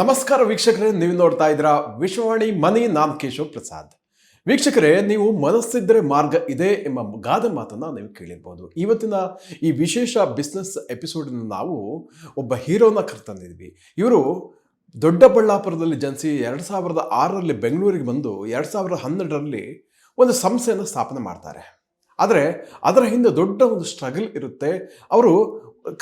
ನಮಸ್ಕಾರ ವೀಕ್ಷಕರೇ, ನೀವು ನೋಡ್ತಾ ಇದ್ದೀರಾ ವಿಶ್ವವಾಣಿ ಮನಿ, ನಾನ್ ಕೇಶವ್ ಪ್ರಸಾದ್. ವೀಕ್ಷಕರೇ, ನೀವು ಮನಸ್ಸಿದ್ರೆ ಮಾರ್ಗ ಇದೆ ಎಂಬ ಗಾದೆ ಮಾತನ್ನ ನೀವು ಕೇಳಿರ್ಬೋದು. ಇವತ್ತಿನ ಈ ವಿಶೇಷ ಬಿಸ್ನೆಸ್ ಎಪಿಸೋಡ್ ನಾವು ಒಬ್ಬ ಹೀರೋನ ಕರ್ತಂದಿದ್ವಿ. ಇವರು ದೊಡ್ಡಬಳ್ಳಾಪುರದಲ್ಲಿ ಜನಿಸಿ ಎರಡು ಸಾವಿರದ ಆರರಲ್ಲಿ ಬೆಂಗಳೂರಿಗೆ ಬಂದು ಎರಡು ಸಾವಿರದ ಹನ್ನೆರಡರಲ್ಲಿ ಒಂದು ಸಂಸ್ಥೆಯನ್ನು ಸ್ಥಾಪನೆ ಮಾಡ್ತಾರೆ. ಆದರೆ ಅದರ ಹಿಂದೆ ದೊಡ್ಡ ಒಂದು ಸ್ಟ್ರಗಲ್ ಇರುತ್ತೆ. ಅವರು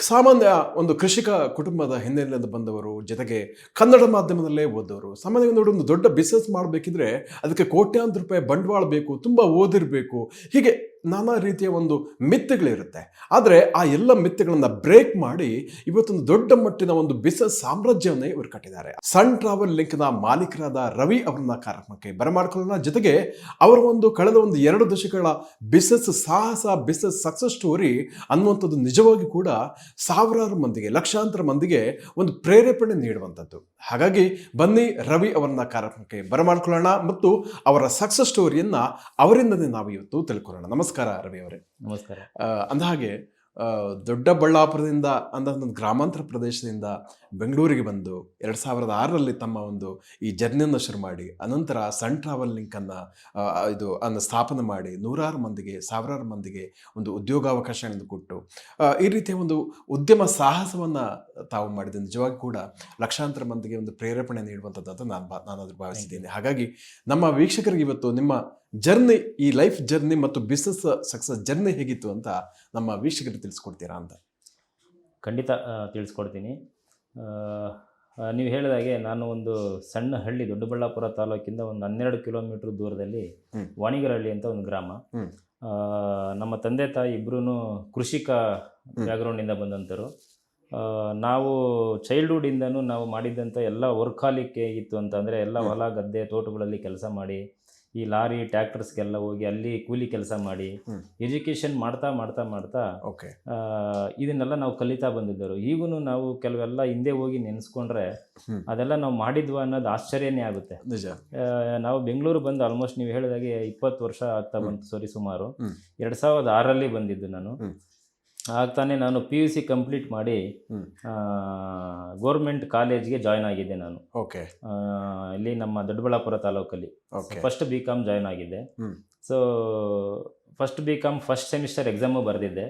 ಸಾಮಾನ್ಯ ಒಂದು ಕೃಷಿಕ ಕುಟುಂಬದ ಹಿನ್ನೆಲೆಯಿಂದ ಬಂದವರು, ಜೊತೆಗೆ ಕನ್ನಡ ಮಾಧ್ಯಮದಲ್ಲೇ ಓದೋರು ಸಾಮಾನ್ಯವಾಗಿ ಒಂದು ದೊಡ್ಡ ಬಿಸ್ನೆಸ್ ಮಾಡಬೇಕಿದ್ರೆ ಅದಕ್ಕೆ ಕೋಟ್ಯಾಂತರ ರೂಪಾಯಿ ಬಂಡವಾಳ ಬೇಕು, ತುಂಬ ಓದಿರಬೇಕು. ಹೀಗೆ ನಾನಾ ರೀತಿಯ ಒಂದು ಮಿತ್ತುಗಳಿರುತ್ತೆ. ಆದರೆ ಆ ಎಲ್ಲ ಮಿತ್ತುಗಳನ್ನು ಬ್ರೇಕ್ ಮಾಡಿ ಇವತ್ತೊಂದು ದೊಡ್ಡ ಮಟ್ಟಿನ ಒಂದು ಬಿಸಿನೆಸ್ ಸಾಮ್ರಾಜ್ಯವನ್ನೇ ಇವರು ಕಟ್ಟಿದ್ದಾರೆ. ಸನ್ ಟ್ರಾವೆಲ್ ಲಿಂಕ್ನ ಮಾಲೀಕರಾದ ರವಿ ಅವರನ್ನ ಕಾರ್ಯಕ್ರಮಕ್ಕೆ ಬರಮಾಡ್ಕೊಳ್ಳೋಣ ಜೊತೆಗೆ ಅವರ ಒಂದು ಕಳೆದ ಒಂದು ಎರಡು ದಶಕಗಳ ಬಿಸಿನೆಸ್ ಸಾಹಸ ಬಿಸಿನೆಸ್ ಸಕ್ಸಸ್ ಸ್ಟೋರಿ ಅನ್ನುವಂಥದ್ದು ನಿಜವಾಗಿ ಕೂಡ ಸಾವಿರಾರು ಮಂದಿಗೆ, ಲಕ್ಷಾಂತರ ಮಂದಿಗೆ ಒಂದು ಪ್ರೇರೇಪಣೆ ನೀಡುವಂಥದ್ದು. ಹಾಗಾಗಿ ಬನ್ನಿ ರವಿ ಅವರನ್ನ ಕಾರ್ಯಕ್ರಮಕ್ಕೆ ಬರಮಾಡ್ಕೊಳ್ಳೋಣ ಮತ್ತು ಅವರ ಸಕ್ಸಸ್ ಸ್ಟೋರಿಯನ್ನ ಅವರಿಂದನೇ ನಾವು ಇವತ್ತು ತಿಳ್ಕೊಳ್ಳೋಣ. ನಮಸ್ಕಾರ. ರವಿ ಅವರೇ. ನಮಸ್ಕಾರ. ಅಂದ ಹಾಗೆ ದೊಡ್ಡಬಳ್ಳಾಪುರದಿಂದ ಅಂದ ಒಂದು ಗ್ರಾಮಾಂತರ ಪ್ರದೇಶದಿಂದ ಬೆಂಗಳೂರಿಗೆ ಬಂದು ಎರಡು ಸಾವಿರದ ಆರರಲ್ಲಿ ತಮ್ಮ ಒಂದು ಈ ಜರ್ನಿಯನ್ನು ಶುರು ಮಾಡಿ ಅನಂತರ ಸನ್ ಟ್ರಾವೆಲ್ ಲಿಂಕನ್ನು ಇದು ಅನ್ನು ಸ್ಥಾಪನೆ ಮಾಡಿ ನೂರಾರು ಮಂದಿಗೆ ಸಾವಿರಾರು ಮಂದಿಗೆ ಒಂದು ಉದ್ಯೋಗಾವಕಾಶಗಳನ್ನು ಕೊಟ್ಟು ಈ ರೀತಿಯ ಒಂದು ಉದ್ಯಮ ಸಾಹಸವನ್ನು ತಾವು ಮಾಡಿದ ನಿಜವಾಗಿ ಕೂಡ ಲಕ್ಷಾಂತರ ಮಂದಿಗೆ ಒಂದು ಪ್ರೇರೇಪಣೆ ನೀಡುವಂಥದ್ದು ಅಂತ ನಾನು ನಾನು ಅದ್ರ ಭಾವಿಸಿದ್ದೇನೆ. ಹಾಗಾಗಿ ನಮ್ಮ ವೀಕ್ಷಕರಿಗೆ ಇವತ್ತು ನಿಮ್ಮ ಜರ್ನಿ ಈ ಲೈಫ್ ಜರ್ನಿ ಮತ್ತು ಬಿಸ್ನೆಸ್ ಸಕ್ಸಸ್ ಜರ್ನಿ ಹೇಗಿತ್ತು ಅಂತ ನಮ್ಮ ವೀಕ್ಷಕರಿಗೆ ತಿಳಿಸ್ಕೊಡ್ತೀರಾ ಅಂತ? ಖಂಡಿತ ತಿಳಿಸ್ಕೊಡ್ತೀನಿ. ನೀವು ಹೇಳಿದಾಗೆ ನಾನು ಒಂದು ಸಣ್ಣ ಹಳ್ಳಿ ದೊಡ್ಡಬಳ್ಳಾಪುರ ತಾಲೂಕಿಂದ ಒಂದು ಹನ್ನೆರಡು ಕಿಲೋಮೀಟರ್ ದೂರದಲ್ಲಿ. ವಾಣಿಗರಹಳ್ಳಿ ಅಂತ ಒಂದು ಗ್ರಾಮ. ನಮ್ಮ ತಂದೆ ತಾಯಿ ಇಬ್ಬರೂ ಕೃಷಿಕ ಬ್ಯಾಕ್ಗ್ರೌಂಡ್ ಬ್ಯಾಕ್ಗ್ರೌಂಡಿಂದ ಬಂದಂಥರು ನಾವು ಚೈಲ್ಡ್ಹುಡ್ಡಿಂದನೂ ನಾವು ಮಾಡಿದ್ದಂಥ ಎಲ್ಲ ವರ್ಕಾಲಿಕ್ಕೆ ಇತ್ತು ಅಂತಂದರೆ ಎಲ್ಲ ಹೊಲ ಗದ್ದೆ ತೋಟಗಳಲ್ಲಿ ಕೆಲಸ ಮಾಡಿ ಈ ಲಾರಿ ಟ್ಯಾಕ್ಟರ್ಸ್ಗೆಲ್ಲ ಹೋಗಿ ಅಲ್ಲಿ ಕೂಲಿ ಕೆಲಸ ಮಾಡಿ. ಎಜುಕೇಷನ್ ಮಾಡ್ತಾ ಮಾಡ್ತಾ ಮಾಡ್ತಾ ಓಕೆ ಇದನ್ನೆಲ್ಲ ನಾವು ಕಲಿತಾ ಬಂದಿದ್ದರು ಈಗೂ ನಾವು ಕೆಲವೆಲ್ಲ ಹಿಂದೆ ಹೋಗಿ ನೆನೆಸ್ಕೊಂಡ್ರೆ. ಅದೆಲ್ಲ ನಾವು ಮಾಡಿದ್ವಾ ಅನ್ನೋದು ಆಶ್ಚರ್ಯನೇ ಆಗುತ್ತೆ ನಾವು ಬೆಂಗಳೂರು ಬಂದು ಆಲ್ಮೋಸ್ಟ್ ನೀವು ಹೇಳಿದಾಗೆ ಇಪ್ಪತ್ತು ವರ್ಷ ಆಗ್ತಾ. ಬಂತು ಸರಿ ಸುಮಾರು ಎರಡ್ ಸಾವಿರದ ಆರಲ್ಲಿ ಬಂದಿದ್ದು ನಾನು. ಆಗ್ತಾನೆ ನಾನು ಪಿ ಯು ಸಿ ಕಂಪ್ಲೀಟ್ ಮಾಡಿ. ಗೋರ್ಮೆಂಟ್ ಕಾಲೇಜ್ಗೆ ಜಾಯ್ನ್ ಆಗಿದ್ದೆ ನಾನು. ಓಕೆ. ಇಲ್ಲಿ ನಮ್ಮ ದೊಡ್ಡಬಳ್ಳಾಪುರ ತಾಲೂಕಲ್ಲಿ. ಫಸ್ಟ್ ಬಿ ಕಾಮ್ ಜಾಯ್ನ್ ಆಗಿದ್ದೆ. So first B com first semester exam ಬರೆದಿದ್ದೆ.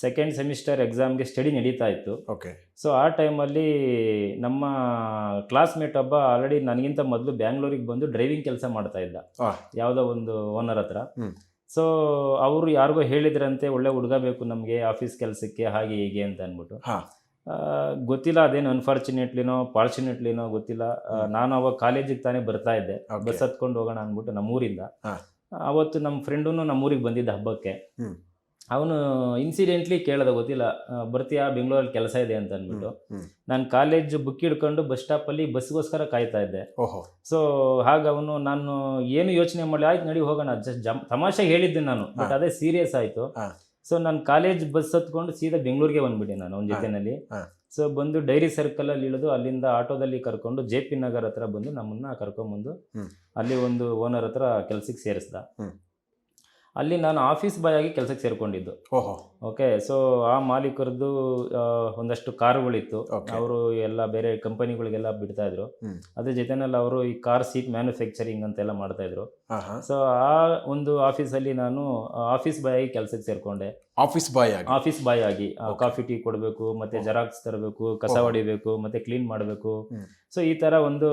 Second semester ಎಕ್ಸಾಮ್ಗೆ ಸ್ಟಡಿ ನಡೀತಾ ಇತ್ತು. ಓಕೆ. ಸೊ ಆ ಟೈಮಲ್ಲಿ ನಮ್ಮ ಕ್ಲಾಸ್ಮೇಟ್ ಒಬ್ಬ ಆಲ್ರೆಡಿ ನನಗಿಂತ ಮೊದಲು ಬ್ಯಾಂಗ್ಳೂರಿಗೆ ಬಂದು ಡ್ರೈವಿಂಗ್ ಕೆಲಸ ಮಾಡ್ತಾ ಇದ್ದ. ಯಾವುದೋ ಒಂದು ಓನರ್ ಹತ್ರ. ಸೊ ಅವರು ಯಾರಿಗೋ ಹೇಳಿದ್ರಂತೆ ಒಳ್ಳೆ ಹುಡುಗ ಬೇಕು ನಮಗೆ ಆಫೀಸ್ ಕೆಲಸಕ್ಕೆ ಹಾಗೆ ಹೀಗೆ ಅಂತ ಅಂದ್ಬಿಟ್ಟು. ಗೊತ್ತಿಲ್ಲ ಅದೇನು ಅನ್ಫಾರ್ಚುನೇಟ್ಲಿನೋ ಫಾರ್ಚುನೇಟ್ಲಿನೋ ಗೊತ್ತಿಲ್ಲ. ನಾನು ಅವಾಗ ಕಾಲೇಜಿಗೆ ತಾನೇ ಬರ್ತಾ ಇದ್ದೆ. ಬಸ್ ಹತ್ಕೊಂಡು ಹೋಗೋಣ ಅಂದ್ಬಿಟ್ಟು ನಮ್ಮೂರಿಂದ. ಅವತ್ತು ನಮ್ಮ ಫ್ರೆಂಡು ನಮ್ಮೂರಿಗೆ ಬಂದಿದ್ದ ಹಬ್ಬಕ್ಕೆ. ಅವನು ಇನ್ಸಿಡೆಂಟ್ಲಿ ಕೇಳದ ಗೊತ್ತಿಲ್ಲ. ಬರ್ತೀಯಾ? ಬೆಂಗಳೂರಲ್ಲಿ ಕೆಲಸ ಇದೆ ಅಂತ ಅಂದ್ಬಿಟ್ಟು. ನಾನು ಕಾಲೇಜ್ ಬುಕ್ ಹಿಡ್ಕೊಂಡು ಬಸ್ ಸ್ಟಾಪಲ್ಲಿ ಬಸ್ಗೋಸ್ಕರ ಕಾಯ್ತಾ ಇದ್ದೆ. ಸೊ ಹಾಗ ಅವನು ನಾನು ಏನು ಯೋಚನೆ ಮಾಡಲಿ ಆಯ್ತು ನಡಿ ಹೋಗೋಣ. ಜಸ್ಟ್ ಜಮ್ ತಮಾಷೆ ಹೇಳಿದ್ದೆ ನಾನು ಬಟ್ ಅದೇ ಸೀರಿಯಸ್ ಆಯಿತು. ಸೊ ನಾನು ಕಾಲೇಜ್ ಬಸ್ ಹತ್ಕೊಂಡು ಸೀದಾ ಬೆಂಗಳೂರಿಗೆ ಬಂದ್ಬಿಟ್ಟೆ ನಾನು ಅವನ. ಜೊತೆನಲ್ಲಿ. ಸೊ ಬಂದು ಡೈರಿ ಸರ್ಕಲಲ್ಲಿ ಇಳಿದು ಅಲ್ಲಿಂದ ಆಟೋದಲ್ಲಿ ಕರ್ಕೊಂಡು ಜೆ ಪಿ ನಗರ್ ಹತ್ರ ಬಂದು ನಮ್ಮನ್ನ ಕರ್ಕೊಂಬಂದು. ಅಲ್ಲಿ ಒಂದು ಓನರ್ ಹತ್ರ ಕೆಲ್ಸಕ್ಕೆ ಸೇರಿಸ್ದ. ಅಲ್ಲಿ ನಾನು ಆಫೀಸ್ ಬಾಯ್ ಆಗಿ ಕೆಲಸಕ್ಕೆ ಸೇರಿಕೊಂಡಿದ್ದು. ಓಹೋ. ಓಕೆ ಸೊ ಆ ಮಾಲೀಕರದ್ದು ಒಂದಷ್ಟು ಕಾರುಗಳಿತ್ತು. ಅವರು ಎಲ್ಲ ಬೇರೆ ಕಂಪನಿಗಳಿಗೆಲ್ಲ ಬಿಡ್ತಾ ಇದ್ರು. ಅದ್ರ ಜೊತೆನಲ್ಲಿ ಅವರು ಈ ಕಾರ್ ಸೀಟ್ ಮ್ಯಾನುಫ್ಯಾಕ್ಚರಿಂಗ್ ಅಂತೆಲ್ಲ ಮಾಡ್ತಾ ಇದ್ರು ಸೊ ಆ ಒಂದು ಆಫೀಸಲ್ಲಿ ನಾನು ಆಫೀಸ್ ಬಾಯ್ ಆಗಿ ಕೆಲಸಕ್ಕೆ ಸೇರ್ಕೊಂಡೆ. ಆಫೀಸ್ ಬಾಯ್ ಆಗಿ. ಆಫೀಸ್ ಬಾಯ್ ಆಗಿ. ಕಾಫಿ ಟೀ ಕೊಡಬೇಕು ಮತ್ತೆ. ಜೆರಾಕ್ಸ್ ತರಬೇಕು ಕಸ. ಹೊಡಿಬೇಕು ಮತ್ತೆ ಕ್ಲೀನ್ ಮಾಡಬೇಕು. ಸೊ ಈ ತರ ಒಂದು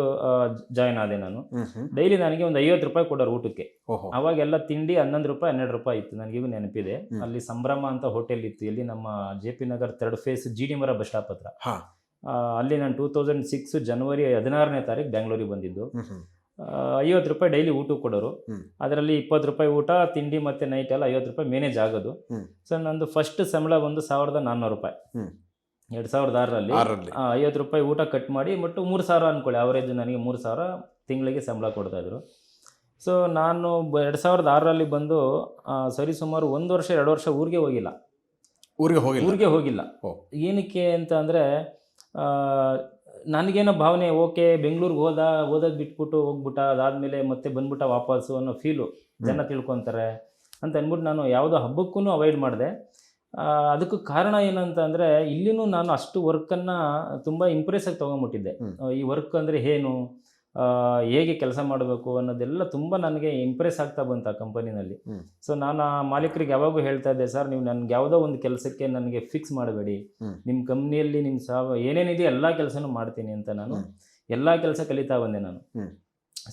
ಜಾಯ್ನ್ ಆದೆ ನಾನು. ಡೈಲಿ ನನಗೆ ಒಂದು ಐವತ್ತು ರೂಪಾಯಿ ಕೊಡೋರು ಊಟಕ್ಕೆ. ಅವಾಗೆಲ್ಲ ತಿಂಡಿ ಹನ್ನೊಂದು ರೂಪಾಯಿ ಹನ್ನೆರಡು ರೂಪಾಯಿ ಇತ್ತು. ನನಗಿಗೂ ನೆನಪಿದೆ. ಅಲ್ಲಿ ಸಂಭ್ರಮ ಅಂತ ಹೋಟೆಲ್ ಇತ್ತು. ಇಲ್ಲಿ ನಮ್ಮ J P Nagar third phase G D ಮರ ಬಸ್ ಸ್ಟಾಪ್ ಹತ್ರ. ಅಲ್ಲಿ ನಾನು ಟೂ ತೌಸಂಡ್ ಸಿಕ್ಸ್ ಜನವರಿ ಹದಿನಾರನೇ ತಾರೀಕು ಬೆಂಗಳೂರಿಗೆ ಬಂದಿದ್ದು. ಐವತ್ತು ರೂಪಾಯಿ ಡೈಲಿ ಊಟ ಕೊಡೋರು. ಅದರಲ್ಲಿ ಇಪ್ಪತ್ತು ರೂಪಾಯಿ ಊಟ ತಿಂಡಿ ಮತ್ತೆ ನೈಟ್ ಎಲ್ಲ ಐವತ್ತು ರೂಪಾಯಿ ಮೇನೇಜ್ ಆಗೋದು. ಸೊ ನಂದು ಫಸ್ಟ್ ಸಂಬಳ ಒಂದು ಸಾವಿರದ ನಾನ್ನೂರು ರೂಪಾಯಿ. ಎರಡು ಸಾವಿರದ ಆರರಲ್ಲಿ. ಆರಲ್ಲಿ ಐವತ್ತು ರೂಪಾಯಿ ಊಟ ಕಟ್ ಮಾಡಿ ಬಟ್ ಮೂರು ಸಾವಿರ ಅನ್ಕೊಳ್ಳಿ. ಅವರೇಜ್ ನನಗೆ ಮೂರು ಸಾವಿರ ತಿಂಗಳಿಗೆ ಸಂಬಳ ಕೊಡ್ತಾಯಿದ್ರು ಸೊ ನಾನು ಎರಡು ಸಾವಿರದ ಆರರಲ್ಲಿ ಬಂದು ಸರಿ ಸುಮಾರು ಒಂದು ವರ್ಷ ಎರಡು ವರ್ಷ ಊರಿಗೆ ಹೋಗಿಲ್ಲ. ಊರಿಗೆ ಹೋಗಿಲ್ಲ. ಊರಿಗೆ ಹೋಗಿಲ್ಲ. ಏನಕ್ಕೆ ಅಂತ ಅಂದರೆ ನನಗೇನೋ ಭಾವನೆ ಓಕೆ ಬೆಂಗಳೂರಿಗೆ ಹೋದ ಓದೋದು ಬಿಟ್ಬಿಟ್ಟು ಹೋಗ್ಬಿಟ್ಟ ಅದಾದಮೇಲೆ ಮತ್ತೆ ಬಂದ್ಬಿಟ್ಟ ವಾಪಸ್ಸು ಅನ್ನೋ ಫೀಲು ಜನ ತಿಳ್ಕೊತಾರೆ ಅಂತ ಅಂದ್ಬಿಟ್ಟು ನಾನು ಯಾವುದೋ ಹಬ್ಬಕ್ಕೂ ಅವಾಯ್ಡ್ ಮಾಡಿದೆ. ಅದಕ್ಕೆ ಕಾರಣ ಏನಂತ ಅಂದರೆ ಇಲ್ಲಿನೂ ನಾನು ಅಷ್ಟು ವರ್ಕನ್ನು ತುಂಬ ಇಂಪ್ರೆಸ್ ಆಗಿ ತೊಗೊಂಬಿಟ್ಟಿದ್ದೆ. ಈ ವರ್ಕ್ ಅಂದರೆ ಏನು? ಹೇಗೆ ಕೆಲಸ ಮಾಡಬೇಕು ಅನ್ನೋದೆಲ್ಲ ತುಂಬ ನನಗೆ ಇಂಪ್ರೆಸ್ ಆಗ್ತಾ ಬಂತು ಆ ಕಂಪನಿನಲ್ಲಿ. ಸೊ ನಾನು ಆ ಮಾಲೀಕರಿಗೆ ಯಾವಾಗೂ ಹೇಳ್ತಾ ಇದ್ದೆ ಸರ್ ನೀವು ನನಗೆ ಯಾವುದೋ ಒಂದು ಕೆಲಸಕ್ಕೆ ನನಗೆ ಫಿಕ್ಸ್ ಮಾಡಬೇಡಿ ನಿಮ್ಮ ಕಂಪ್ನಿಯಲ್ಲಿ ನಿಮ್ಮ ಸಾವ ಏನೇನಿದೆ ಎಲ್ಲ ಕೆಲಸನೂ ಮಾಡ್ತೀನಿ ಅಂತ ನಾನು. ಎಲ್ಲ ಕೆಲಸ ಕಲಿತಾ ಬಂದೆ ನಾನು.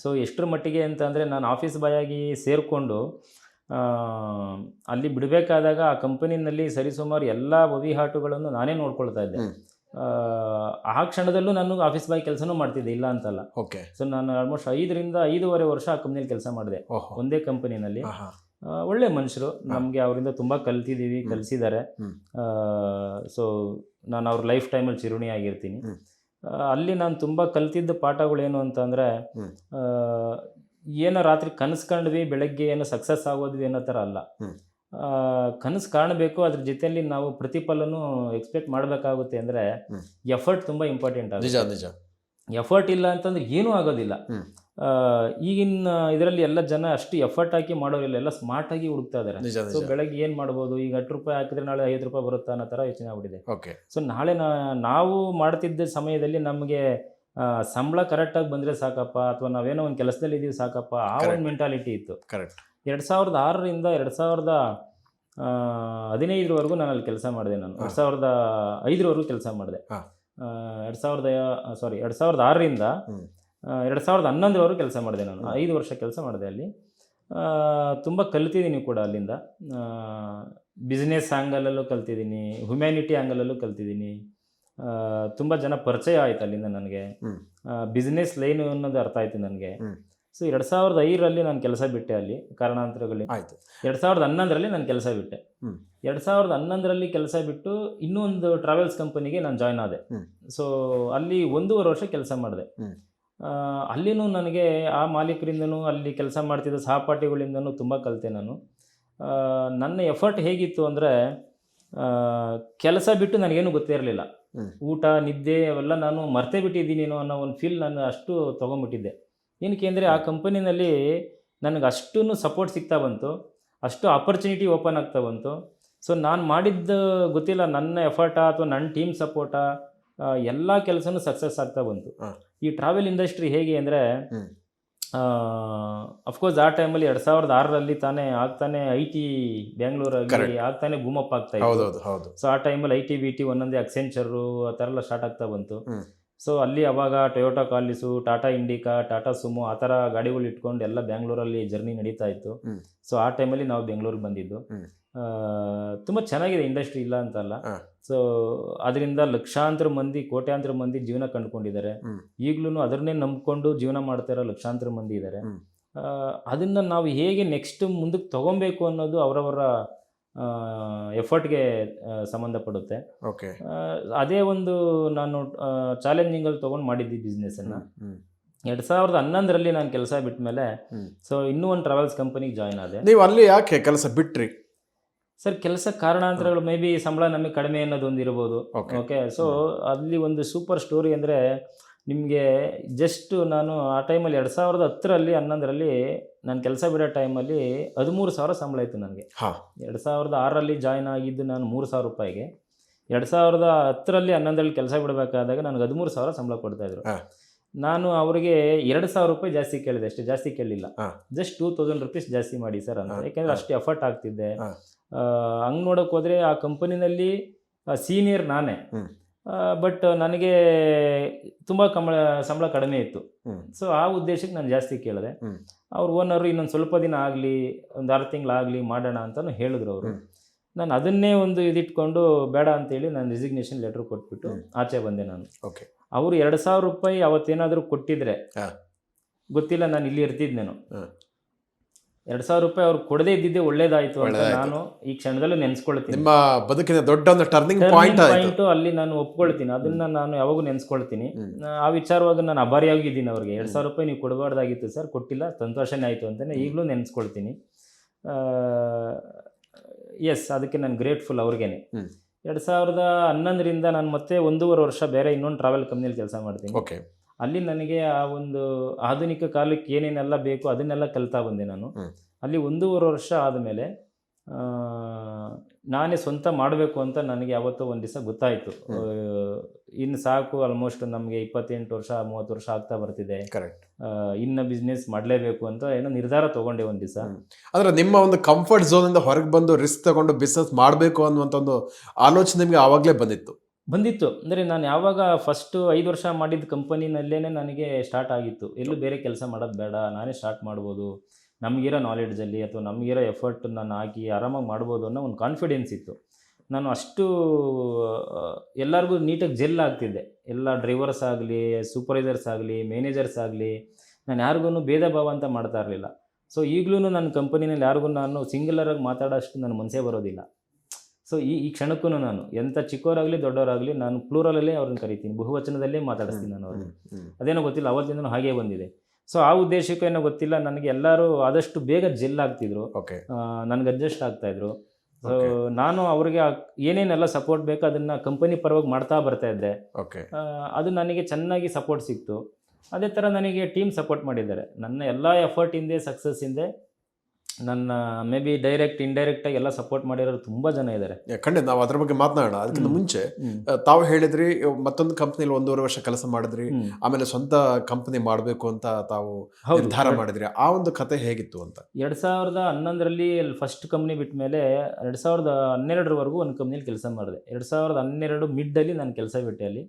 ಸೊ ಎಷ್ಟರ ಮಟ್ಟಿಗೆ ಅಂತ ಅಂದರೆ ನಾನು ಆಫೀಸ್ ಬಾಯ್ ಆಗಿ ಸೇರಿಕೊಂಡು ಅಲ್ಲಿ ಬಿಡಬೇಕಾದಾಗ ಆ ಕಂಪನಿನಲ್ಲಿ ಸರಿಸುಮಾರು ಎಲ್ಲ ವಹಿವಾಟುಗಳನ್ನು ನಾನೇ ನೋಡ್ಕೊಳ್ತಾ ಇದ್ದೆ. ಆ, ಕ್ಷಣದಲ್ಲೂ ನಾನು ಆಫೀಸ್ ಬಾಯ್ ಕೆಲಸನೂ ಮಾಡ್ತಿದ್ದೆ ಇಲ್ಲ ಅಂತಲ್ಲ ಓಕೆ ಸೊ ನಾನು ಆಲ್ಮೋಸ್ಟ್ ಐದರಿಂದ ಐದೂವರೆ ವರ್ಷ ಆ ಕಂಪ್ನಿಯಲ್ಲಿ ಕೆಲಸ ಮಾಡಿದೆ ಒಂದೇ ಕಂಪನಿನಲ್ಲಿ. ಒಳ್ಳೆ ಮನುಷ್ಯರು ನಮಗೆ ಅವರಿಂದ ತುಂಬ ಕಲ್ತಿದ್ದೀವಿ. ಕಲಿಸಿದ್ದಾರೆ. ಸೊ ನಾನು ಅವ್ರ ಲೈಫ್ ಟೈಮಲ್ಲಿ ಚಿರುಣಿ ಆಗಿರ್ತೀನಿ ಅಲ್ಲಿ ನಾನು ತುಂಬ ಕಲ್ತಿದ್ದ ಪಾಠಗಳೇನು ಅಂತ ಅಂದರೆ. ಏನೋ ರಾತ್ರಿ ಕನಸ್ಕೊಂಡ್ವಿ ಬೆಳಗ್ಗೆ ಏನೋ ಸಕ್ಸಸ್ ಆಗೋದ್ವಿ ಅನ್ನೋ ಥರ ಅಲ್ಲ. ಕನಸು ಕಾಣಬೇಕು ಅದ್ರ ಜೊತೆಯಲ್ಲಿ ನಾವು ಪ್ರತಿಫಲನೂ ಎಕ್ಸ್ಪೆಕ್ಟ್ ಮಾಡಬೇಕಾಗುತ್ತೆ ಅಂದರೆ ಎಫರ್ಟ್ ತುಂಬ ಇಂಪಾರ್ಟೆಂಟ್ ನಿಜ ನಿಜ. ಎಫರ್ಟ್ ಇಲ್ಲ ಅಂತಂದ್ರೆ ಏನೂ ಆಗೋದಿಲ್ಲ. ಈಗಿನ ಇದರಲ್ಲಿ ಎಲ್ಲ ಜನ ಅಷ್ಟು ಎಫರ್ಟ್ ಹಾಕಿ ಮಾಡೋರಿಲ್ಲ ಎಲ್ಲ ಸ್ಮಾರ್ಟ್ ಆಗಿ ಹುಡುಕ್ತಾ ಇದಾರೆ. ಸೊ ಬೆಳಗ್ಗೆ ಏನು ಮಾಡ್ಬೋದು? ಈಗ ಹತ್ತು ರೂಪಾಯಿ ಹಾಕಿದ್ರೆ ನಾಳೆ ಐದು ರೂಪಾಯಿ ಬರುತ್ತಾ ಅನ್ನೋ ತರ ಯೋಚನೆ ಆಗ್ಬಿಟ್ಟಿದೆ. ಓಕೆ ಸೊ ನಾಳೆ ನಾ- ನಾವು ಮಾಡ್ತಿದ್ದ ಸಮಯದಲ್ಲಿ ನಮಗೆ ಸಂಬಳ ಕರೆಕ್ಟಾಗಿ ಬಂದರೆ ಸಾಕಪ್ಪ ಅಥವಾ ನಾವೇನೋ ಒಂದು ಕೆಲಸದಲ್ಲಿ ಇದೀವಿ ಸಾಕಪ್ಪ ಆ ಒಂದು ಮೆಂಟಾಲಿಟಿ ಇತ್ತು. ಕರೆಕ್ಟ್ ಎರಡು ಸಾವಿರದ ಆರರಿಂದ ಎರಡು ಸಾವಿರದ ಹದಿನೈದರವರೆಗೂ ನಾನು ಅಲ್ಲಿ ಕೆಲಸ ಮಾಡಿದೆ ನಾನು. ಎರಡು ಸಾವಿರದ ಐದರವರೆಗೂ ಕೆಲಸ ಮಾಡಿದೆ. ಎರಡು ಸಾವಿರದ ಸಾರಿ ಎರಡು ಸಾವಿರದ ಆರರಿಂದ. ಎರಡು ಸಾವಿರದ ಹನ್ನೊಂದರವರೆಗೂ ಕೆಲಸ ಮಾಡಿದೆ ನಾನು. ಐದು ವರ್ಷ ಕೆಲಸ ಮಾಡಿದೆ ಅಲ್ಲಿ ತುಂಬ ಕಲ್ತಿದ್ದೀನಿ ಕೂಡ ಅಲ್ಲಿಂದ ಬಿಸ್ನೆಸ್ ಆ್ಯಂಗಲಲ್ಲೂ ಕಲ್ತಿದ್ದೀನಿ ಹ್ಯುಮ್ಯಾನಿಟಿ ಆ್ಯಂಗಲಲ್ಲೂ ಕಲ್ತಿದ್ದೀನಿ ತುಂಬ ಜನ ಪರಿಚಯ ಆಯ್ತು ಅಲ್ಲಿಂದ ನನಗೆ. ಬಿಸ್ನೆಸ್ ಲೈನು ಅನ್ನೋದು ಅರ್ಥ ಆಯಿತು ನನಗೆ. ಸೊ ಎರಡು ಸಾವಿರದ ಐದರಲ್ಲಿ ನಾನು ಕೆಲಸ ಬಿಟ್ಟೆ ಅಲ್ಲಿ ಕಾರಣಾಂತರಗಳಲ್ಲಿ ಆಯ್ತು. ಎರಡು ಸಾವಿರದ ಹನ್ನೊಂದರಲ್ಲಿ ನಾನು ಕೆಲಸ ಬಿಟ್ಟೆ. ಎರಡು ಸಾವಿರದ ಹನ್ನೊಂದರಲ್ಲಿ ಕೆಲಸ ಬಿಟ್ಟು ಇನ್ನೊಂದು ಟ್ರಾವೆಲ್ಸ್ ಕಂಪನಿಗೆ ನಾನು ಜಾಯ್ನ್ ಆದೆ. ಸೊ ಅಲ್ಲಿ ಒಂದೂವರೆ ವರ್ಷ ಕೆಲಸ ಮಾಡಿದೆ. ಅಲ್ಲಿನೂ ನನಗೆ ಆ ಮಾಲೀಕರಿಂದನೂ ಅಲ್ಲಿ ಕೆಲಸ ಮಾಡ್ತಿದ್ದ ಸಹಪಾಠಿಗಳಿಂದನೂ ತುಂಬ ಕಲಿತೆ ನಾನು. ನನ್ನ ಎಫರ್ಟ್ ಹೇಗಿತ್ತು ಅಂದರೆ ಕೆಲಸ ಬಿಟ್ಟು ನನಗೇನು ಗೊತ್ತೇ ಇರಲಿಲ್ಲ. ಊಟ ನಿದ್ದೆ ಅವೆಲ್ಲ ನಾನು ಮರ್ತೇ ಬಿಟ್ಟಿದ್ದೀನಿ ಅನ್ನೋ ಒಂದು ಫೀಲ್ ನಾನು ಅಷ್ಟು ತೊಗೊಂಬಿಟ್ಟಿದ್ದೆ. ಏನಕ್ಕೆ ಅಂದರೆ ಆ ಕಂಪನಿನಲ್ಲಿ ನನಗೆ ಅಷ್ಟೂ ಸಪೋರ್ಟ್ ಸಿಗ್ತಾ ಬಂತು ಅಷ್ಟು ಆಪರ್ಚುನಿಟಿ ಓಪನ್ ಆಗ್ತಾ ಬಂತು ಸೊ ನಾನು ಮಾಡಿದ್ದು ಗೊತ್ತಿಲ್ಲ ನನ್ನ ಎಫರ್ಟಾ ಅಥವಾ ನನ್ನ ಟೀಮ್ ಸಪೋರ್ಟಾ ಎಲ್ಲ ಕೆಲಸನೂ ಸಕ್ಸಸ್ ಆಗ್ತಾ ಬಂತು ಈ ಟ್ರಾವೆಲ್ ಇಂಡಸ್ಟ್ರಿ ಹೇಗೆ ಅಂದರೆ. ಅಫ್ಕೋರ್ಸ್ ಆ ಟೈಮಲ್ಲಿ ಎರಡು ಸಾವಿರದ ಆರರಲ್ಲಿ ತಾನೇ ಆಗ್ತಾನೆ ಐ ಟಿ Correct. ಆಗ್ತಾನೆ ಬೂಮಪ್ ಆಗ್ತಾ ಇತ್ತು ಸೊ ಆ ಟೈಮಲ್ಲಿ ಐ ಟಿ ಬಿ ಟಿ ಒಂದೊಂದೇ ಅಕ್ಸೆಂಚರು ಆ ಥರ ಎಲ್ಲ ಸ್ಟಾರ್ಟ್ ಆಗ್ತಾ ಬಂತು. ಸೊ ಅಲ್ಲಿ ಅವಾಗ Toyota Qualis Tata Indica Tata Sumo ಆ ಥರ ಗಾಡಿಗಳು ಇಟ್ಕೊಂಡು ಎಲ್ಲ ಬ್ಯಾಂಗ್ಳೂರಲ್ಲಿ ಜರ್ನಿ ನಡೀತಾ ಇತ್ತು. ಸೊ ಆ ಟೈಮಲ್ಲಿ ನಾವು ಬೆಂಗಳೂರಿಗೆ ಬಂದಿದ್ದು. ತುಂಬ ಚೆನ್ನಾಗಿದೆ ಇಂಡಸ್ಟ್ರಿ ಇಲ್ಲ ಅಂತಲ್ಲ. ಸೊ ಅದರಿಂದ ಲಕ್ಷಾಂತರ ಮಂದಿ ಕೋಟ್ಯಾಂತರ ಮಂದಿ ಜೀವನ ಕಂಡುಕೊಂಡಿದ್ದಾರೆ. ಈಗಲೂ ಅದನ್ನೇ ನಂಬ್ಕೊಂಡು ಜೀವನ ಮಾಡ್ತಾ ಇರೋ ಲಕ್ಷಾಂತರ ಮಂದಿ ಇದ್ದಾರೆ. ಅದನ್ನು ನಾವು ಹೇಗೆ ನೆಕ್ಸ್ಟ್ ಮುಂದಕ್ಕೆ ತಗೊಬೇಕು ಅನ್ನೋದು ಅವರವರ ಎಫರ್ಟ್ಗೆ ಸಂಬಂಧಪಡುತ್ತೆ. ಓಕೆ. ಅದೇ ಒಂದು ನಾನು ಚಾಲೆಂಜಿಂಗಲ್ಲಿ ತೊಗೊಂಡು ಮಾಡಿದ್ದೆ ಬಿಸ್ನೆಸ್ಸನ್ನು. ಎರಡ್ ಸಾವಿರದ ಹನ್ನೊಂದರಲ್ಲಿ ನಾನು ಕೆಲಸ ಬಿಟ್ಟ ಮೇಲೆ. ಸೊ ಇನ್ನೂ ಒಂದು ಟ್ರಾವೆಲ್ಸ್ ಕಂಪನಿಗೆ ಜಾಯ್ನ್ ಆದೆ. ನೀವು ಅಲ್ಲಿ ಯಾಕೆ ಕೆಲಸ ಬಿಟ್ರಿ? ಸರ್ ಕೆಲಸ ಕಾರಣಾಂತರಗಳು ಮೇ ಬಿ ಸಂಬಳ ನಮಗೆ ಕಡಿಮೆ ಅನ್ನೋದೊಂದು ಇರ್ಬೋದು ಓಕೆ ಓಕೆ ಸೊ ಅಲ್ಲಿ ಒಂದು ಸೂಪರ್ ಸ್ಟೋರಿ ಅಂದರೆ ನಿಮಗೆ ಜಸ್ಟು ನಾನು ಆ ಟೈಮಲ್ಲಿ ಎರಡು ಸಾವಿರದ ಹತ್ತರಲ್ಲಿ ಹನ್ನೊಂದರಲ್ಲಿ ನಾನು ಕೆಲಸ ಬಿಡೋ ಟೈಮಲ್ಲಿ ಹದಿಮೂರು ಸಾವಿರ ಸಂಬಳ ಇತ್ತು ನನಗೆ. ಹಾ. ಎರಡು ಸಾವಿರದ ಆರರಲ್ಲಿ ಜಾಯ್ನ್ ಆಗಿದ್ದು ನಾನು ಮೂರು ಸಾವಿರ ರೂಪಾಯಿಗೆ. ಎರಡು ಸಾವಿರದ ಹತ್ತರಲ್ಲಿ ಹನ್ನೊಂದರಲ್ಲಿ ಕೆಲಸ ಬಿಡಬೇಕಾದಾಗ ನನಗೆ ಹದಿಮೂರು ಸಾವಿರ ಸಂಬಳ ಕೊಡ್ತಾಯಿದ್ರು. ನಾನು ಅವರಿಗೆ ಎರಡು ಸಾವಿರ ರೂಪಾಯಿ ಜಾಸ್ತಿ ಕೇಳಿದೆ ಅಷ್ಟೇ ಜಾಸ್ತಿ ಕೇಳಲಿಲ್ಲ. ಜಸ್ಟ್ ಟೂ ತೌಸಂಡ್ ರುಪೀಸ್ ಜಾಸ್ತಿ ಮಾಡಿ ಸರ್ ಅಂತ. ಯಾಕೆಂದರೆ ಅಷ್ಟು ಎಫರ್ಟ್ ಆಗ್ತಿದ್ದೆ. ಹಂಗೆ ನೋಡೋಕೆ ಹೋದರೆ ಆ ಕಂಪನಿನಲ್ಲಿ ಸೀನಿಯರ್ ನಾನೇ. ಬಟ್ ನನಗೆ ತುಂಬ ಕಂಬಳ ಸಂಬಳ ಕಡಿಮೆ ಇತ್ತು. ಸೊ ಆ ಉದ್ದೇಶಕ್ಕೆ ನಾನು ಜಾಸ್ತಿ ಕೇಳಿದೆ. ಅವ್ರ ಓನರು ಇನ್ನೊಂದು ಸ್ವಲ್ಪ ದಿನ ಆಗಲಿ ಒಂದು ಆರು ತಿಂಗಳಾಗಲಿ ಮಾಡೋಣ ಅಂತಲೂ ಹೇಳಿದ್ರು ಅವರು. ನಾನು ಅದನ್ನೇ ಒಂದು ಇದಿಟ್ಕೊಂಡು ಬೇಡ ಅಂತೇಳಿ ನಾನು ರಿಸಿಗ್ನೇಷನ್ ಲೆಟ್ರ್ ಕೊಟ್ಬಿಟ್ಟು ಆಚೆ ಬಂದೆ ನಾನು ಓಕೆ ಅವರು ಎರಡು ಸಾವಿರ ರೂಪಾಯಿ ಅವತ್ತೇನಾದರೂ ಕೊಟ್ಟಿದ್ರೆ ಗೊತ್ತಿಲ್ಲ ನಾನು ಇಲ್ಲಿ ಇರ್ತಿದ್ನೇನು. ಎರಡು ಸಾವಿರ ರೂಪಾಯಿ ಅವ್ರು ಕೊಡದೇ ಇದ್ದಿದ್ದೆ ಒಳ್ಳೇದಾಯ್ತು ಅಂತ ನಾನು ಈ ಕ್ಷಣದಲ್ಲೂ ನೆನೆಸ್ಕೊಳ್ತೀನಿ. ನಿಮ್ಮ ಬದುಕಿನ ದೊಡ್ಡ ಒಂದು ಟರ್ನಿಂಗ್ ಪಾಯಿಂಟ್ ಆಯ್ತು. ಪಾಯಿಂಟು ಅಲ್ಲಿ ನಾನು ಒಪ್ಕೊಳ್ತೀನಿ. ಅದನ್ನ ನಾನು ಯಾವಾಗೂ ನೆನೆಸ್ಕೊಳ್ತೀನಿ. ಆ ವಿಚಾರವಾಗಿ ನಾನು ಅಭಾರಿಯಾಗಿದ್ದೀನಿ ಅವ್ರಿಗೆ. ಎರಡು ಸಾವಿರ ರೂಪಾಯಿ ನೀವು ಕೊಡಬಾರ್ದಾಗಿತ್ತು ಸರ್ ಕೊಟ್ಟಿಲ್ಲ ಸಂತೋಷನೇ ಆಯಿತು ಅಂತಲೇ ಈಗಲೂ ನೆನೆಸ್ಕೊಳ್ತೀನಿ. ಎಸ್ ಅದಕ್ಕೆ ನಾನು ಗ್ರೇಟ್ಫುಲ್ ಅವ್ರಿಗೇನೆ. ಎರಡ್ ಎರಡು ಸಾವಿರದ ಹನ್ನೊಂದರಿಂದ ನಾನು ಮತ್ತೆ ಒಂದೂವರೆ ವರ್ಷ ಬೇರೆ ಇನ್ನೊಂದು ಟ್ರಾವೆಲ್ ಕಂಪ್ನಿಯಲ್ಲಿ ಕೆಲಸ ಮಾಡ್ತೀನಿ. ಓಕೆ ಅಲ್ಲಿ ನನಗೆ ಆ ಒಂದು ಆಧುನಿಕ ಕಾಲಕ್ಕೆ ಏನೇನೆಲ್ಲ ಬೇಕು ಅದನ್ನೆಲ್ಲ ಕಲಿತಾ ಬಂದೆ ನಾನು. ಅಲ್ಲಿ ಒಂದೂವರೆ ವರ್ಷ ಆದಮೇಲೆ ನಾನೇ ಸ್ವಂತ ಮಾಡಬೇಕು ಅಂತ ನನಗೆ ಯಾವತ್ತೋ ಒಂದು ದಿವಸ ಗೊತ್ತಾಯಿತು. ಇನ್ನು ಸಾಕು ಆಲ್ಮೋಸ್ಟ್ ನಮಗೆ ಇಪ್ಪತ್ತೆಂಟು ವರ್ಷ ಮೂವತ್ತು ವರ್ಷ ಆಗ್ತಾ ಬರ್ತಿದೆ. ಕರೆಕ್ಟ್ ಇನ್ನು ಬಿಸ್ನೆಸ್ ಮಾಡಲೇಬೇಕು ಅಂತ ಏನೋ ನಿರ್ಧಾರ ತಗೊಂಡೆ ಒಂದು ದಿವಸ. ಅಂದ್ರೆ ನಿಮ್ಮ ಒಂದು ಕಂಫರ್ಟ್ ಝೋನಿಂದ ಇಂದ ಹೊರಗೆ ಬಂದು ರಿಸ್ಕ್ ತಗೊಂಡು ಬಿಸ್ನೆಸ್ ಮಾಡಬೇಕು ಅನ್ನುವಂಥ ಒಂದು ಆಲೋಚನೆ ನಿಮಗೆ ಆವಾಗಲೇ ಬಂದಿತ್ತು. ಬಂದಿತ್ತು. ಅಂದರೆ ನಾನು ಯಾವಾಗ ಫಸ್ಟು ಐದು ವರ್ಷ ಮಾಡಿದ ಕಂಪನಿನಲ್ಲೇ ನನಗೆ ಸ್ಟಾರ್ಟ್ ಆಗಿತ್ತು. ಎಲ್ಲೂ ಬೇರೆ ಕೆಲಸ ಮಾಡೋದು ಬೇಡ. ನಾನೇ ಸ್ಟಾರ್ಟ್ ಮಾಡ್ಬೋದು. ನಮಗಿರೋ ನಾಲೆಡ್ಜಲ್ಲಿ ಅಥವಾ ನಮಗಿರೋ ಎಫರ್ಟ್ ನಾನು ಹಾಕಿ ಆರಾಮಾಗಿ ಮಾಡ್ಬೋದು ಅನ್ನೋ ಒಂದು ಕಾನ್ಫಿಡೆನ್ಸ್ ಇತ್ತು. ನಾನು ಅಷ್ಟು ಎಲ್ಲರಿಗೂ ನೀಟಾಗಿ ಜೆಲ್ ಆಗ್ತಿದ್ದೆ. ಎಲ್ಲ ಡ್ರೈವರ್ಸ್ ಆಗಲಿ ಸೂಪರ್ವೈಸರ್ಸ್ ಆಗಲಿ ಮ್ಯಾನೇಜರ್ಸ್ ಆಗಲಿ, ನಾನು ಯಾರಿಗೂ ಭೇದ ಭಾವ ಅಂತ ಮಾಡ್ತಾ ಇರಲಿಲ್ಲ. ಸೊ ಈಗಲೂ ನನ್ನ ಕಂಪನಿನಲ್ಲಿ ಯಾರಿಗೂ ನಾನು ಸಿಂಗುಲರಾಗಿ ಮಾತಾಡೋಷ್ಟು ನನ್ನ ಮನಸ್ಸೇ ಬರೋದಿಲ್ಲ. ಸೊ ಈ ಈ ಕ್ಷಣಕ್ಕೂ ನಾನು ಎಂಥ ಚಿಕ್ಕವರಾಗಲಿ ದೊಡ್ಡವರಾಗಲಿ ನಾನು ಪ್ಲೂರಲಲ್ಲೇ ಅವ್ರನ್ನ ಕರಿತೀನಿ ಬಹುವಚನದಲ್ಲೇ ಮಾತಾಡಿಸ್ತೀನಿ ನಾನು ಅವ್ರಿಗೆ ಅದೇನೋ ಗೊತ್ತಿಲ್ಲ ಅವತ್ತಿಂದನೂ ಹಾಗೇ ಬಂದಿದೆ. ಸೊ ಆ ಉದ್ದೇಶಕ್ಕೂ ಏನೋ ಗೊತ್ತಿಲ್ಲ ನನಗೆ ಎಲ್ಲರೂ ಆದಷ್ಟು ಬೇಗ ಜೆಲ್ ಆಗ್ತಿದ್ರು. ಓಕೆ ನನಗೆ ಅಡ್ಜಸ್ಟ್ ಆಗ್ತಾಯಿದ್ರು. So Okay. ನಾನು ಅವ್ರಿಗೆ ಏನೇನೆಲ್ಲ ಸಪೋರ್ಟ್ ಬೇಕು ಅದನ್ನ ಕಂಪನಿ ಪರವಾಗಿ ಮಾಡ್ತಾ ಬರ್ತಾ ಇದ್ದೆ. ಓಕೆ ಅದು ನನಗೆ ಚೆನ್ನಾಗಿ ಸಪೋರ್ಟ್ ಸಿಕ್ತು. ಅದೇ ಥರ ನನಗೆ ಟೀಮ್ ಸಪೋರ್ಟ್ ಮಾಡಿದ್ದಾರೆ. ನನ್ನ ಎಲ್ಲ ಎಫರ್ಟ್ ಹಿಂದೆ ಸಕ್ಸಸ್ ಹಿಂದೆ ನನ್ನ ಮೇ ಬಿ ಡೈರೆಕ್ಟ್ ಇಂಡೈರೆಕ್ಟಾಗಿ ಎಲ್ಲ ಸಪೋರ್ಟ್ ಮಾಡಿರೋರು ತುಂಬಾ ಜನ ಇದ್ದಾರೆ ಖಂಡಿತ ನಾವು ಅದ್ರ ಬಗ್ಗೆ ಮಾತನಾಡೋಣ. ಅದಕ್ಕಿಂತ ಮುಂಚೆ ತಾವು ಹೇಳಿದ್ರಿ ಮತ್ತೊಂದು ಕಂಪ್ನಿಲಿ ಒಂದೂವರೆ ವರ್ಷ ಕೆಲಸ ಮಾಡಿದ್ರಿ ಆಮೇಲೆ ಸ್ವಂತ ಕಂಪನಿ ಮಾಡಬೇಕು ಅಂತ ತಾವು ನಿರ್ಧಾರ ಮಾಡಿದ್ರಿ. ಆ ಒಂದು ಕತೆ ಹೇಗಿತ್ತು ಅಂತ? ಎರಡ್ ಸಾವಿರದ ಹನ್ನೊಂದರಲ್ಲಿ ಫಸ್ಟ್ ಕಂಪ್ನಿ ಬಿಟ್ಟ ಮೇಲೆ ಎರಡ್ ಸಾವಿರದ ಹನ್ನೆರಡರವರೆಗೂ ಒಂದು ಕಂಪ್ನಿಲಿ ಕೆಲಸ ಮಾಡಿದೆ. ಎರಡ್ ಸಾವಿರದ ಹನ್ನೆರಡು ಮಿಡ್ಡಲ್ಲಿ ನಾನು ಕೆಲಸ ಬಿಟ್ಟೆ ಅಲ್ಲಿ.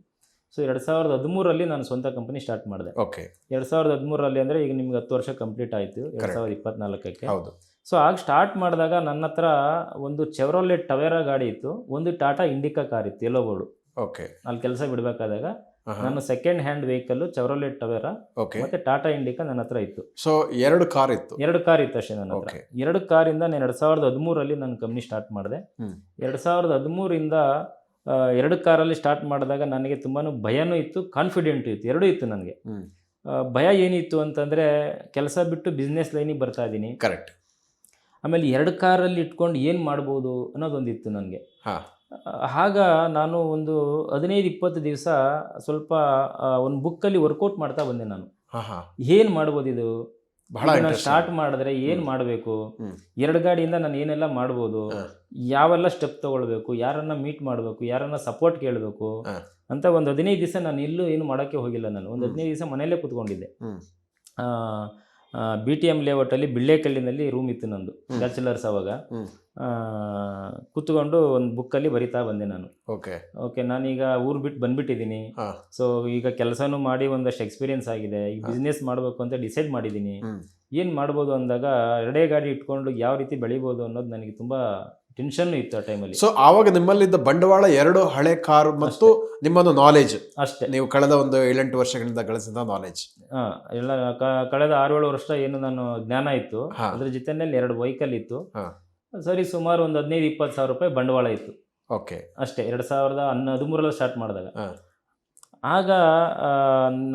ಸೊ ಎರಡು ಸಾವಿರದ ಹದಿಮೂರರಲ್ಲಿ ನಾನು ಸ್ವಂತ ಕಂಪನಿ ಸ್ಟಾರ್ಟ್ ಮಾಡಿದೆ. ಓಕೆ ಎರಡು ಸಾವಿರದ ಹದಿಮೂರರಲ್ಲಿ ಅಂದರೆ ಈಗ ನಿಮ್ಗೆ ಹತ್ತು ವರ್ಷ ಕಂಪ್ಲೀಟ್ ಆಯಿತು ಎರಡು ಸಾವಿರದ ಇಪ್ಪತ್ನಾಲ್ಕಕ್ಕೆ. ಹೌದು. ಸೊ ಆಗ ಸ್ಟಾರ್ಟ್ ಮಾಡಿದಾಗ ನನ್ನ ಹತ್ರ ಒಂದು ಚೆವ್ರೋಲೆ ಟವೇರಾ ಗಾಡಿ ಇತ್ತು ಒಂದು ಟಾಟಾ ಇಂಡಿಕಾ ಕಾರ್ ಇತ್ತು ಎಲ್ಲೋ ಬೋರ್ಡು ಓಕೆ ಅಲ್ಲಿ ಕೆಲಸ ಬಿಡಬೇಕಾದಾಗ ನನ್ನ second hand vehicle Chevrolet Tavera ಮತ್ತೆ ಮತ್ತು ಟಾಟಾ ಇಂಡಿಕಾ ನನ್ನ ಹತ್ರ ಇತ್ತು. ಸೊ ಎರಡು ಕಾರ್ ಇತ್ತು. ಎರಡು ಕಾರ್ ಇತ್ತು ಅಷ್ಟೇ ನನ್ನ ಹತ್ರ. ಎರಡು ಕಾರಿಂದ ನಾನು ಎರಡು ಸಾವಿರದ ಹದಿಮೂರಲ್ಲಿ ನನ್ನ ಕಂಪ್ನಿ ಸ್ಟಾರ್ಟ್ ಮಾಡಿದೆ. ಎರಡ್ ಸಾವಿರದ ಹದಿಮೂರಿಂದ ಎರಡು ಕಾರಲ್ಲಿ ಸ್ಟಾರ್ಟ್ ಮಾಡಿದಾಗ ನನಗೆ ತುಂಬಾ ಭಯನೂ ಇತ್ತು ಕಾನ್ಫಿಡೆಂಟು ಇತ್ತು ಎರಡೂ ಇತ್ತು ನನಗೆ. ಭಯ ಏನಿತ್ತು ಅಂತಂದರೆ ಕೆಲಸ ಬಿಟ್ಟು ಬಿಸ್ನೆಸ್ ಲೈನಿಗೆ ಬರ್ತಾ ಇದ್ದೀನಿ ಕರೆಕ್ಟ್ ಆಮೇಲೆ ಎರಡು ಕಾರಲ್ಲಿ ಇಟ್ಕೊಂಡು ಏನು ಮಾಡ್ಬೋದು ಅನ್ನೋದೊಂದಿತ್ತು ನನಗೆ. ಹಾ. ಆಗ ನಾನು ಒಂದು ಹದಿನೈದು ಇಪ್ಪತ್ತು ದಿವಸ ಸ್ವಲ್ಪ ಒಂದು ಬುಕ್ಕಲ್ಲಿ ವರ್ಕೌಟ್ ಮಾಡ್ತಾ ಬಂದೆ ನಾನು. ಹಾಂ ಹಾ. ಏನು ಮಾಡ್ಬೋದು ಇದು? ಬಹಳ. ಸ್ಟಾರ್ಟ್ ಮಾಡಿದ್ರೆ ಏನ್. ಮಾಡಬೇಕು. ಎರಡು ಗಾಡಿಯಿಂದ ನಾನು ಏನೆಲ್ಲ ಮಾಡ್ಬೋದು. ಯಾವೆಲ್ಲ ಸ್ಟೆಪ್ ತಗೊಳ್ಬೇಕು ಯಾರನ್ನ ಮೀಟ್ ಮಾಡಬೇಕು ಯಾರನ್ನ ಸಪೋರ್ಟ್ ಕೇಳಬೇಕು ಅಂತ ಒಂದು ಹದಿನೈದು ದಿವಸ ನಾನು ಇಲ್ಲೂ ಏನು ಮಾಡೋಕ್ಕೆ ಹೋಗಿಲ್ಲ ನಾನು ಒಂದು. ಹದಿನೈದು ದಿವಸ ಮನೆಯಲ್ಲೇ ಕೂತ್ಕೊಂಡಿದ್ದೆ. ಬಿ ಟಿ ಎಂ ಲೇಔಟಲ್ಲಿ ಬಿಳ್ಳೆಕಲ್ಲಿನಲ್ಲಿ ರೂಮ್ ಇತ್ತು ನಂದು. ಬ್ಯಾಚುಲರ್ಸ್ ಅವಾಗ ಕೂತ್ಕೊಂಡು ಒಂದು ಬುಕ್ಕಲ್ಲಿ ಬರಿತಾ ಬಂದೆ ನಾನು ಓಕೆ ಓಕೆ ನಾನೀಗ ಊರು ಬಿಟ್ಟು ಬಂದ್ಬಿಟ್ಟಿದ್ದೀನಿ. ಸೊ ಈಗ ಕೆಲಸನೂ ಮಾಡಿ ಒಂದಷ್ಟು ಎಕ್ಸ್ಪೀರಿಯನ್ಸ್ ಆಗಿದೆ ಈಗ. ಬಿಸ್ನೆಸ್ ಮಾಡಬೇಕು ಅಂತ ಡಿಸೈಡ್ ಮಾಡಿದ್ದೀನಿ. ಏನು ಮಾಡ್ಬೋದು ಅಂದಾಗ ಎರಡೇ ಗಾಡಿ ಇಟ್ಕೊಂಡು ಯಾವ ರೀತಿ ಬೆಳಿಬೋದು ಅನ್ನೋದು ನನಗೆ ತುಂಬ ಟೆನ್ಷನ್ನು ಇತ್ತು ಆ ಟೈಮಲ್ಲಿ ಸೊ ಆವಾಗ ನಿಮ್ಮಲ್ಲಿದ್ದ ಬಂಡವಾಳ ಎರಡು ಹಳೆ ಕಾರ್ ಮತ್ತು ನಿಮ್ಮೊಂದು ನಾಲೆಜ್ ಅಷ್ಟೇ. ನೀವು ಕಳೆದ ಒಂದು ಏಳೆಂಟು ವರ್ಷಗಳಿಂದ ಗಳಿಸಿದ ನಾಲೆಜ್ ಹಾಂ ಎಲ್ಲ ಕಳೆದ ಆರು ಏಳು ವರ್ಷ ಏನು ನಾನು ಜ್ಞಾನ ಇತ್ತು. ಅದ್ರ ಜೊತೆಯಲ್ಲಿ ಎರಡು ವೆಹಿಕಲ್ ಇತ್ತು. ಸರಿ ಸುಮಾರು ಒಂದು ಹದಿನೈದು ಇಪ್ಪತ್ತು ಸಾವಿರ ರೂಪಾಯಿ ಬಂಡವಾಳ ಇತ್ತು. ಓಕೆ ಅಷ್ಟೇ ಎರಡು ಸಾವಿರದ ಹನ್ನ ಹದಿಮೂರಲ್ಲಿ ಸ್ಟಾರ್ಟ್ ಮಾಡಿದಾಗ ಆಗ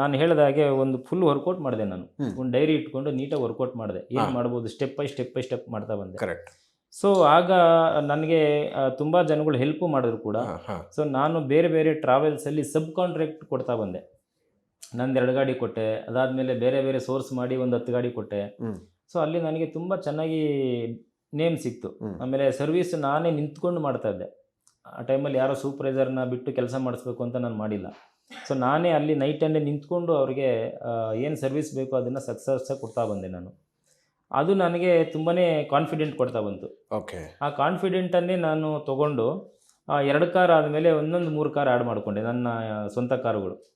ನಾನು ಹೇಳಿದ ಹಾಗೆ ಒಂದು ಫುಲ್ ವರ್ಕೌಟ್ ಮಾಡಿದೆ ನಾನು. ಒಂದು ಡೈರಿ ಇಟ್ಕೊಂಡು ನೀಟಾಗಿ ವರ್ಕೌಟ್ ಮಾಡಿದೆ. ಏನು. ಮಾಡ್ಬೋದು step by step by step ಮಾಡ್ತಾ ಬಂದೆ. ಕರೆಕ್ಟ್ ಸೊ ಆಗ ನನಗೆ ತುಂಬ ಜನಗಳು ಹೆಲ್ಪ್ ಮಾಡಿದ್ರು ಕೂಡ. ಸೊ ನಾನು ಬೇರೆ ಬೇರೆ ಟ್ರಾವೆಲ್ಸಲ್ಲಿ ಸಬ್ ಕಾಂಟ್ರಾಕ್ಟ್ ಕೊಡ್ತಾ ಬಂದೆ. ನಂದು ಎರಡು ಗಾಡಿ ಕೊಟ್ಟೆ. ಅದಾದಮೇಲೆ ಬೇರೆ ಬೇರೆ ಸೋರ್ಸ್ ಮಾಡಿ ಒಂದು ಹತ್ತು ಗಾಡಿ ಕೊಟ್ಟೆ. ಸೊ ಅಲ್ಲಿ ನನಗೆ ತುಂಬ ಚೆನ್ನಾಗಿ ನೇಮ್ ಸಿಕ್ತು. ಆಮೇಲೆ ಸರ್ವಿಸ್ ನಾನೇ ನಿಂತ್ಕೊಂಡು ಮಾಡ್ತಾ ಇದ್ದೆ. ಆ ಟೈಮಲ್ಲಿ ಯಾರೋ ಸೂಪರ್ವೈಸರ್ನ ಬಿಟ್ಟು ಕೆಲಸ ಮಾಡಿಸ್ಬೇಕು ಅಂತ ನಾನು ಮಾಡಿಲ್ಲ. ಸೊ ನಾನೇ ಅಲ್ಲಿ ನೈಟ್ ಅಂಡೇ ನಿಂತ್ಕೊಂಡು ಅವ್ರಿಗೆ ಏನು ಸರ್ವಿಸ್ ಬೇಕೋ ಅದನ್ನು ಸಕ್ಸಸ್ಸಾಗಿ ಕೊಡ್ತಾ ಬಂದೆ ನಾನು. ಅದು ನನಗೆ ತುಂಬಾ ಕಾನ್ಫಿಡೆಂಟ್ ಕೊಡ್ತಾ ಬಂತು. ಓಕೆ ಆ ಕಾನ್ಫಿಡೆಂಟನ್ನೇ ನಾನು ತಗೊಂಡು ಎರಡು ಕಾರ್ ಆದಮೇಲೆ ಒಂದೊಂದು ಮೂರು ಕಾರ್ ಆ್ಯಡ್ ಮಾಡಿಕೊಂಡೆ ನನ್ನ ಸ್ವಂತ ಕಾರುಗಳು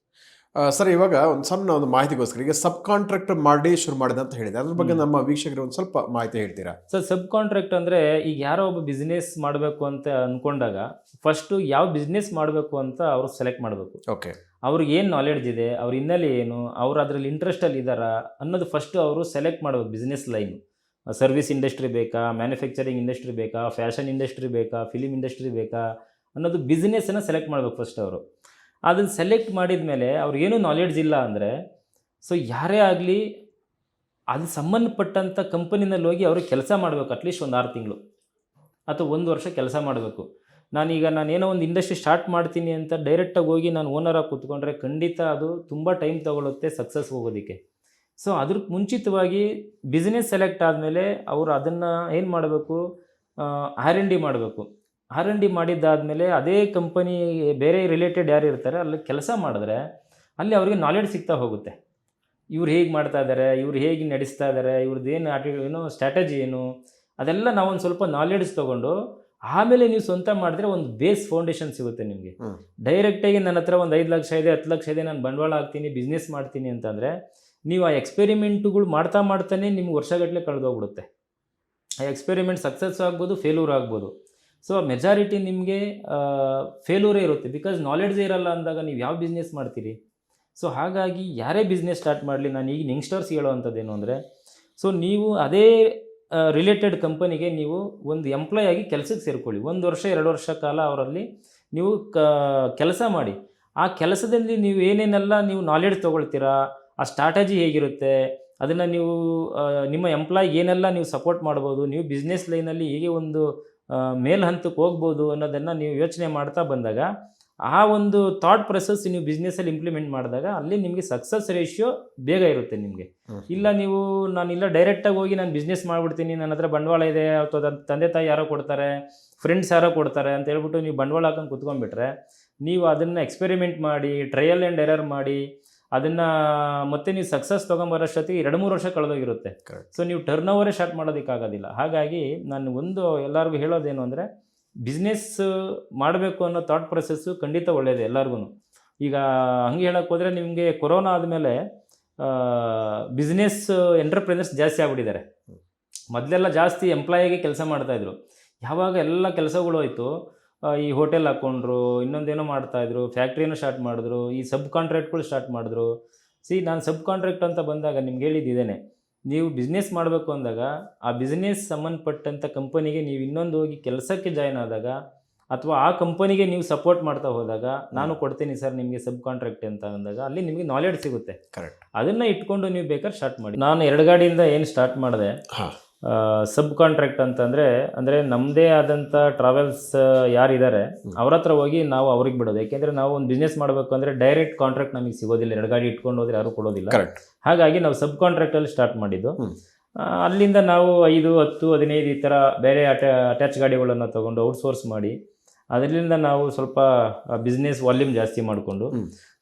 ಸರ್ ಇವಾಗ ಒಂದು ಸಣ್ಣ ಒಂದು ಮಾಹಿತಿಗೋಸ್ಕರ ಈಗ ಸಬ್ ಕಾಂಟ್ರಾಕ್ಟ್ ಮಾಡಿ ಶುರು ಮಾಡಿದೆ ಅಂತ ಹೇಳಿದೆ. ಅದ್ರ ಬಗ್ಗೆ ನಮ್ಮ ವೀಕ್ಷಕರಿಗೆ ಒಂದು ಸ್ವಲ್ಪ ಮಾಹಿತಿ ಹೇಳ್ತೀರಾ? ಸರ್ ಸಬ್ ಕಾಂಟ್ರಾಕ್ಟ್ ಅಂದರೆ ಈಗ ಯಾರೋ ಒಬ್ಬ ಬಿಸ್ನೆಸ್ ಮಾಡಬೇಕು ಅಂತ ಅಂದ್ಕೊಂಡಾಗ ಫಸ್ಟು ಯಾವ ಬಿಸ್ನೆಸ್ ಮಾಡಬೇಕು ಅಂತ ಅವರು ಸೆಲೆಕ್ಟ್ ಮಾಡಬೇಕು. ಓಕೆ ಅವ್ರಿಗೆ ಏನು ನಾಲೆಡ್ಜ್ ಇದೆ ಅವ್ರ ಹಿನ್ನೆಲೆ ಏನು ಅವ್ರು ಅದರಲ್ಲಿ ಇಂಟ್ರೆಸ್ಟಲ್ಲಿ ಇದ್ದಾರಾ ಅನ್ನೋದು ಫಸ್ಟು ಅವರು ಸೆಲೆಕ್ಟ್ ಮಾಡಬೇಕು ಬಿಸ್ನೆಸ್ ಲೈನ್ ಸರ್ವಿಸ್ ಇಂಡಸ್ಟ್ರಿ ಬೇಕಾ ಮ್ಯಾನುಫ್ಯಾಕ್ಚರಿಂಗ್ ಇಂಡಸ್ಟ್ರಿ ಬೇಕಾ ಫ್ಯಾಷನ್ ಇಂಡಸ್ಟ್ರಿ ಬೇಕಾ ಫಿಲಿಮ್ ಇಂಡಸ್ಟ್ರಿ ಬೇಕಾ ಅನ್ನೋದು ಬಿಸ್ನೆಸ್ಸನ್ನು ಸೆಲೆಕ್ಟ್ ಮಾಡಬೇಕು ಫಸ್ಟ್ ಅವರು. ಅದನ್ನು ಸೆಲೆಕ್ಟ್ ಮಾಡಿದ ಮೇಲೆ ಅವ್ರಿಗೇನು ನಾಲೆಡ್ಜ್ ಇಲ್ಲ ಅಂದರೆ ಸೊ ಯಾರೇ ಆಗಲಿ ಅದು ಸಂಬಂಧಪಟ್ಟಂಥ ಕಂಪನಿನಲ್ಲಿ ಹೋಗಿ ಅವರು ಕೆಲಸ ಮಾಡಬೇಕು ಅಟ್ಲೀಸ್ಟ್ ಒಂದು ಆರು ತಿಂಗಳು ಅಥವಾ ಒಂದು ವರ್ಷ ಕೆಲಸ ಮಾಡಬೇಕು. ನಾನೀಗ ನಾನೇನೋ ಒಂದು ಇಂಡಸ್ಟ್ರಿ ಸ್ಟಾರ್ಟ್ ಮಾಡ್ತೀನಿ ಅಂತ ಡೈರೆಕ್ಟಾಗಿ ಹೋಗಿ ನಾನು ಓನರಾಗಿ ಕೂತ್ಕೊಂಡ್ರೆ ಖಂಡಿತ ಅದು ತುಂಬ ಟೈಮ್ ತಗೊಳುತ್ತೆ ಸಕ್ಸಸ್ ಹೋಗೋದಕ್ಕೆ. ಸೊ ಅದ್ರ ಮುಂಚಿತವಾಗಿ ಬಿಸ್ನೆಸ್ ಸೆಲೆಕ್ಟ್ ಆದಮೇಲೆ ಅವರು ಅದನ್ನು ಏನು ಮಾಡಬೇಕು ಆರ್ ಎನ್ ಡಿ ಮಾಡಬೇಕು. ಆರ್ ಎನ್ ಡಿ ಮಾಡಿದ್ದಾದಮೇಲೆ ಅದೇ ಕಂಪನಿ ಬೇರೆ ರಿಲೇಟೆಡ್ ಯಾರು ಇರ್ತಾರೆ ಅಲ್ಲಿ ಕೆಲಸ ಮಾಡಿದ್ರೆ ಅಲ್ಲಿ ಅವರಿಗೆ ನಾಲೆಡ್ಜ್ ಸಿಗ್ತಾ ಹೋಗುತ್ತೆ. ಇವ್ರು ಹೇಗೆ ಮಾಡ್ತಾ ಇದ್ದಾರೆ ಇವ್ರು ಹೇಗೆ ನಡೆಸ್ತಾ ಇದ್ದಾರೆ ಇವ್ರದ್ದು ಏನು ಆಟಿ ಏನು ಸ್ಟ್ರಾಟಜಿ ಏನು ಅದೆಲ್ಲ ನಾವೊಂದು ಸ್ವಲ್ಪ ನಾಲೆಡ್ಜ್ ತೊಗೊಂಡು ಆಮೇಲೆ ನೀವು ಸ್ವಂತ ಮಾಡಿದ್ರೆ ಒಂದು ಬೇಸ್ ಫೌಂಡೇಶನ್ ಸಿಗುತ್ತೆ ನಿಮಗೆ. ಡೈರೆಕ್ಟಾಗಿ ನನ್ನ ಹತ್ರ ಒಂದು ಐದು ಲಕ್ಷ ಇದೆ ಹತ್ತು ಲಕ್ಷ ಇದೆ ನಾನು ಬಂಡವಾಳ ಹಾಕ್ತೀನಿ ಬಿಸ್ನೆಸ್ ಮಾಡ್ತೀನಿ ಅಂತಂದರೆ ನೀವು ಆ ಎಕ್ಸ್ಪೆರಿಮೆಂಟ್ಗಳು ಮಾಡ್ತಾ ಮಾಡ್ತಾನೆ ನಿಮ್ಗೆ ವರ್ಷಗಟ್ಟಲೆ ಕಳೆದೋಗ್ಬಿಡುತ್ತೆ ಆ ಎಕ್ಸ್ಪೆರಿಮೆಂಟ್ ಸಕ್ಸಸ್ ಆಗ್ಬೋದು ಫೇಲೂರ್ ಆಗ್ಬೋದು. ಸೊ ಮೆಜಾರಿಟಿ ನಿಮಗೆ ಫೇಲೂರೇ ಇರುತ್ತೆ. ಬಿಕಾಸ್ ನಾಲೆಡ್ಜೇ ಇರಲ್ಲ ಅಂದಾಗ ನೀವು ಯಾವ ಬಿಸ್ನೆಸ್ ಮಾಡ್ತೀರಿ? ಸೊ ಹಾಗಾಗಿ ಯಾರೇ ಬಿಸ್ನೆಸ್ ಸ್ಟಾರ್ಟ್ ಮಾಡಲಿ, ನಾನು ಈಗ ಯಂಗ್ಸ್ಟರ್ಸ್ ಹೇಳೋವಂಥದ್ದೇನು ಅಂದರೆ ಸೊ ನೀವು ಅದೇ ರಿಲೇಟೆಡ್ ಕಂಪನಿಗೆ ನೀವು ಒಂದು ಎಂಪ್ಲಾಯ್ ಆಗಿ ಕೆಲಸಕ್ಕೆ ಸೇರಿಕೊಳ್ಳಿ. ಒಂದು ವರ್ಷ, ಎರಡು ವರ್ಷ ಕಾಲ ಅವರಲ್ಲಿ ನೀವು ಕ ಕೆಲಸ ಮಾಡಿ. ಆ ಕೆಲಸದಲ್ಲಿ ನೀವು ಏನೇನೆಲ್ಲ ನೀವು ನಾಲೆಡ್ಜ್ ತೊಗೊಳ್ತೀರಾ, ಆ ಸ್ಟ್ರಾಟಜಿ ಹೇಗಿರುತ್ತೆ, ಅದನ್ನು ನೀವು ನಿಮ್ಮ ಎಂಪ್ಲಾಯ್ ಏನೆಲ್ಲ ನೀವು ಸಪೋರ್ಟ್ ಮಾಡ್ಬೋದು, ನೀವು ಬಿಸ್ನೆಸ್ ಲೈನಲ್ಲಿ ಹೇಗೆ ಒಂದು ಮೇಲ್ ಹಂತಕ್ಕೆ ಹೋಗ್ಬೋದು ಅನ್ನೋದನ್ನು ನೀವು ಯೋಚನೆ ಮಾಡ್ತಾ ಬಂದಾಗ ಆ ಒಂದು ಥಾಟ್ ಪ್ರೊಸೆಸ್ ನೀವು ಬಿಸ್ನೆಸ್ಸಲ್ಲಿ ಇಂಪ್ಲಿಮೆಂಟ್ ಮಾಡಿದಾಗ ಅಲ್ಲಿ ನಿಮಗೆ ಸಕ್ಸಸ್ ರೇಷಿಯೋ ಬೇಗ ಇರುತ್ತೆ ನಿಮಗೆ. ಇಲ್ಲ ನೀವು ನಾನು ಇಲ್ಲ ಡೈರೆಕ್ಟಾಗಿ ಹೋಗಿ ನಾನು ಬಿಸ್ನೆಸ್ ಮಾಡಿಬಿಡ್ತೀನಿ ನನ್ನ ಹತ್ರ ಬಂಡವಾಳ ಇದೆ ಅಥವಾ ತಂದೆ ತಾಯಿ ಯಾರೋ ಕೊಡ್ತಾರೆ ಫ್ರೆಂಡ್ಸ್ ಯಾರೋ ಕೊಡ್ತಾರೆ ಅಂತ ಹೇಳ್ಬಿಟ್ಟು ನೀವು ಬಂಡವಾಳ ಹಾಕೊಂಡು ಕುತ್ಕೊಂಡ್ಬಿಟ್ರೆ ನೀವು ಅದನ್ನು ಎಕ್ಸ್ಪೆರಿಮೆಂಟ್ ಮಾಡಿ ಟ್ರಯಲ್ ಆ್ಯಂಡ್ ಎರರ್ ಮಾಡಿ ಅದನ್ನು ಮತ್ತೆ ನೀವು ಸಕ್ಸಸ್ ತೊಗೊಂಬರೋಷ್ಟೊತ್ತಿಗೆ ಎರಡು ಮೂರು ವರ್ಷ ಕಳೆದೋಗಿರುತ್ತೆ. ಸೊ ನೀವು ಟರ್ನ್ ಓವರೇ ಸ್ಟಾರ್ಟ್ ಮಾಡೋದಕ್ಕಾಗೋದಿಲ್ಲ. ಹಾಗಾಗಿ ನಾನು ಒಂದು ಎಲ್ಲರಿಗೂ ಹೇಳೋದೇನು ಅಂದರೆ ಬಿಸ್ನೆಸ್ ಮಾಡಬೇಕು ಅನ್ನೋ ಥಾಟ್ ಪ್ರೊಸೆಸ್ಸು ಖಂಡಿತ ಒಳ್ಳೆಯದೇ ಎಲ್ಲರಿಗೂ ಈಗ ಹಂಗೆ ಹೇಳಕ್ಕೆ ಹೋದರೆ ನಿಮಗೆ ಕೊರೋನಾ ಆದಮೇಲೆ ಬಿಸ್ನೆಸ್ ಎಂಟರ್ಪ್ರಿನರ್ಸ್ ಜಾಸ್ತಿ ಆಗ್ಬಿಟ್ಟಿದ್ದಾರೆ. ಮೊದಲೆಲ್ಲ ಜಾಸ್ತಿ ಎಂಪ್ಲಾಯಿಗೆ ಕೆಲಸ ಮಾಡ್ತಾಯಿದ್ರು ಯಾವಾಗ ಎಲ್ಲ ಕೆಲಸಗಳು ಹೋಯ್ತು ಈ ಹೋಟೆಲ್ ಹಾಕ್ಕೊಂಡ್ರು ಇನ್ನೊಂದೇನೋ ಮಾಡ್ತಾಯಿದ್ರು ಫ್ಯಾಕ್ಟ್ರಿನೂ ಸ್ಟಾರ್ಟ್ ಮಾಡಿದ್ರು ಈ ಸಬ್ ಕಾಂಟ್ರಾಕ್ಟ್ಗಳು ಸ್ಟಾರ್ಟ್ ಮಾಡಿದ್ರು. ಸಿ ನಾನು ಸಬ್ ಕಾಂಟ್ರಾಕ್ಟ್ ಅಂತ ಬಂದಾಗ ನಿಮ್ಗೆ ಹೇಳಿದ್ದಿದ್ದೇನೆ ನೀವು ಬಿಸ್ನೆಸ್ ಮಾಡಬೇಕು ಅಂದಾಗ ಆ ಬಿಸ್ನೆಸ್ ಸಂಬಂಧಪಟ್ಟಂಥ ಕಂಪನಿಗೆ ನೀವು ಇನ್ನೊಂದು ಹೋಗಿ ಕೆಲಸಕ್ಕೆ ಜಾಯ್ನ್ ಆದಾಗ ಅಥವಾ ಆ ಕಂಪನಿಗೆ ನೀವು ಸಪೋರ್ಟ್ ಮಾಡ್ತಾ ಹೋದಾಗ ನಾನು ಕೊಡ್ತೀನಿ ಸರ್ ನಿಮಗೆ ಸಬ್ ಕಾಂಟ್ರಾಕ್ಟ್ ಅಂತ ಅಂದಾಗ ಅಲ್ಲಿ ನಿಮಗೆ ನಾಲೆಡ್ಜ್ ಸಿಗುತ್ತೆ. ಕರೆಕ್ಟ್ ಅದನ್ನು ಇಟ್ಕೊಂಡು ನೀವು ಬೇಕಾದ್ರೆ ಸ್ಟಾರ್ಟ್ ಮಾಡಿ. ನಾನು ಎರಡು ಗಾಡಿಯಿಂದ ಏನು ಸ್ಟಾರ್ಟ್ ಮಾಡಿದೆ ಹಾಂ. ಸಬ್ ಕಾಂಟ್ರಾಕ್ಟ್ ಅಂತಂದರೆ ಅಂದರೆ ನಮ್ಮದೇ ಆದಂಥ ಟ್ರಾವೆಲ್ಸ್ ಯಾರಿದ್ದಾರೆ ಅವ್ರ ಹತ್ರ ಹೋಗಿ ನಾವು ಅವ್ರಿಗೆ ಬಿಡೋದು. ಯಾಕೆಂದರೆ ನಾವು ಒಂದು ಬಿಸ್ನೆಸ್ ಮಾಡಬೇಕು ಅಂದರೆ ಡೈರೆಕ್ಟ್ ಕಾಂಟ್ರಾಕ್ಟ್ ನಮಗೆ ಸಿಗೋದಿಲ್ಲ ಎರಡು ಗಾಡಿ ಇಟ್ಕೊಂಡು ಹೋದ್ರೆ ಯಾರು ಕೊಡೋದಿಲ್ಲ. ಹಾಗಾಗಿ ನಾವು ಸಬ್ ಕಾಂಟ್ರಾಕ್ಟಲ್ಲಿ ಸ್ಟಾರ್ಟ್ ಮಾಡಿದ್ದು. ಅಲ್ಲಿಂದ ನಾವು ಐದು ಹತ್ತು ಹದಿನೈದು ಈ ಥರ ಬೇರೆ ಅಟ್ಯಾ ಅಟ್ಯಾಚ್ ಗಾಡಿಗಳನ್ನು ತೊಗೊಂಡು ಔಟ್ಸೋರ್ಸ್ ಮಾಡಿ ಅದರಿಂದ ನಾವು ಸ್ವಲ್ಪ ಬಿಸ್ನೆಸ್ ವಾಲ್ಯೂಮ್ ಜಾಸ್ತಿ ಮಾಡಿಕೊಂಡು.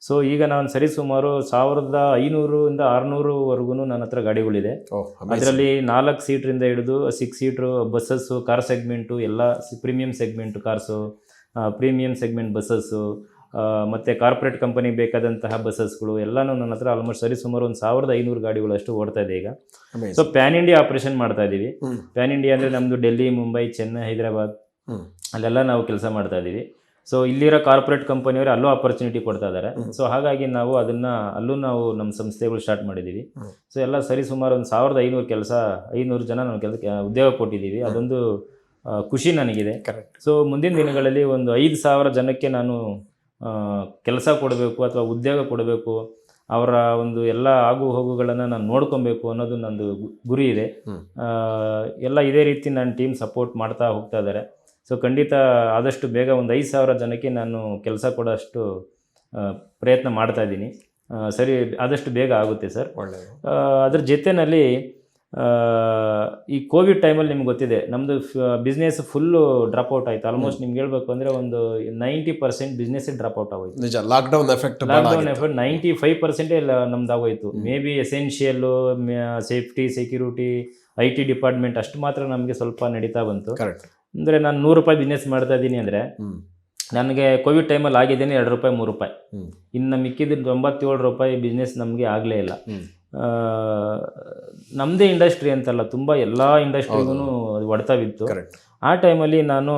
ಸೊ ಈಗ ನಾನು ಸರಿಸುಮಾರು ಸಾವಿರದ ಐನೂರಿಂದ ಆರುನೂರುವರೆಗೂ ನನ್ನ ಹತ್ರ ಗಾಡಿಗಳಿದೆ. ಅದರಲ್ಲಿ ನಾಲ್ಕು ಸೀಟ್ರಿಂದ ಹಿಡಿದು six seater buses car segment ಎಲ್ಲ premium segment cars premium segment buses ಮತ್ತು ಕಾರ್ಪೊರೇಟ್ ಕಂಪನಿಗೆ ಬೇಕಾದಂತಹ ಬಸ್ಸಸ್ಗಳು ಎಲ್ಲನೂ ನನ್ನ ಹತ್ರ ಆಲ್ಮೋಸ್ಟ್ ಸರಿ ಸುಮಾರು ಒಂದು ಸಾವಿರದ ಐನೂರು ಗಾಡಿಗಳಷ್ಟು ಓಡ್ತಾ ಇದೆ ಈಗ. ಸೊ ಪ್ಯಾನ್ ಇಂಡಿಯಾ ಆಪ್ರೇಷನ್ ಮಾಡ್ತಾ ಇದ್ದೀವಿ. ಪ್ಯಾನ್ ಇಂಡಿಯಾ ಅಂದರೆ ನಮ್ಮದು ಡೆಲ್ಲಿ ಮುಂಬೈ ಚೆನ್ನೈ ಹೈದರಾಬಾದ್. ಅಲ್ಲೆಲ್ಲ ನಾವು ಕೆಲಸ ಮಾಡ್ತಾ ಇದ್ದೀವಿ ಸೊ ಇಲ್ಲಿರೋ ಕಾರ್ಪೊರೇಟ್ ಕಂಪನಿಯವರು ಅಲ್ಲೂ ಆಪರ್ಚುನಿಟಿ ಕೊಡ್ತಾ ಇದ್ದಾರೆ. ಸೊ ಹಾಗಾಗಿ ನಾವು ಅದನ್ನು ಅಲ್ಲೂ ನಾವು ನಮ್ಮ ಸಂಸ್ಥೆಗಳು ಸ್ಟಾರ್ಟ್ ಮಾಡಿದ್ದೀವಿ. ಸೊ ಎಲ್ಲ ಸರಿ ಸುಮಾರು ಒಂದು ಸಾವಿರದ ಐನೂರು ಕೆಲಸ ಐನೂರು ಜನ ನಾವು ಕೆಲಸ ಉದ್ಯೋಗ ಕೊಟ್ಟಿದ್ದೀವಿ ಅದೊಂದು ಖುಷಿ ನನಗಿದೆ. ಕರೆಕ್ಟ್ ಸೊ ಮುಂದಿನ ದಿನಗಳಲ್ಲಿ ಒಂದು ಐದು ಸಾವಿರ ಜನಕ್ಕೆ ನಾನು ಕೆಲಸ ಕೊಡಬೇಕು ಅಥವಾ ಉದ್ಯೋಗ ಕೊಡಬೇಕು ಅವರ ಒಂದು ಎಲ್ಲ ಆಗು ಹೋಗುಗಳನ್ನು ನಾನು ನೋಡ್ಕೊಬೇಕು ಅನ್ನೋದು ನಂದು ಗುರಿ ಇದೆ. ಎಲ್ಲ ಇದೇ ರೀತಿ ನನ್ನ ಟೀಮ್ ಸಪೋರ್ಟ್ ಮಾಡ್ತಾ ಹೋಗ್ತಾ ಇದ್ದಾರೆ ಸೊ ಖಂಡಿತ ಆದಷ್ಟು ಬೇಗ ಒಂದು ಐದು ಸಾವಿರ ಜನಕ್ಕೆ ನಾನು ಕೆಲಸ ಕೊಡೋಷ್ಟು ಪ್ರಯತ್ನ ಮಾಡ್ತಾ ಇದ್ದೀನಿ. ಸರಿ ಆದಷ್ಟು ಬೇಗ ಆಗುತ್ತೆ ಸರ್. ಒಳ್ಳೆಯದು. ಅದ್ರ ಜೊತೆಯಲ್ಲಿ ಈ ಕೋವಿಡ್ ಟೈಮಲ್ಲಿ ನಿಮ್ಗೆ ಗೊತ್ತಿದೆ ನಮ್ಮದು ಬಿಸ್ನೆಸ್ ಫುಲ್ಲು ಡ್ರಾಪ್ ಔಟ್ ಆಯಿತು. ಆಲ್ಮೋಸ್ಟ್ ನಿಮ್ಗೆ ಹೇಳ್ಬೇಕು ಅಂದರೆ ಒಂದು ninety percent business drop out ಆಗೋಯ್ತು. ನಿಜ lockdown effect lockdown effect ninety five ಪರ್ಸೆಂಟೇ ನಮ್ದು ಆಗೋಯ್ತು. May be essential safety security I T department ಅಷ್ಟು ಮಾತ್ರ ನಮಗೆ ಸ್ವಲ್ಪ ನಡೀತಾ ಬಂತು. ಕರೆಕ್ಟ್ ಅಂದರೆ ನಾನು ನೂರು ರೂಪಾಯಿ ಬಿಸ್ನೆಸ್ ಮಾಡ್ತಾ ಇದ್ದೀನಿ ಅಂದರೆ ನನಗೆ ಕೋವಿಡ್ ಟೈಮಲ್ಲಿ ಆಗಿದ್ದೇನೆ ಎರಡು ರೂಪಾಯಿ ಮೂರು ರೂಪಾಯಿ. ಇನ್ನು ಮಿಕ್ಕಿದ ತೊಂಬತ್ತೇಳು ರೂಪಾಯಿ ಬಿಸ್ನೆಸ್ ನಮಗೆ ಆಗಲೇ ಇಲ್ಲ. ನಮ್ಮದೇ ಇಂಡಸ್ಟ್ರಿ ಅಂತಲ್ಲ ತುಂಬ ಎಲ್ಲ ಇಂಡಸ್ಟ್ರಿಗೂ ಅದು ಹೊಡೆತ ಬಿತ್ತು. ಕರೆಕ್ಟ್ ಆ ಟೈಮಲ್ಲಿ ನಾನು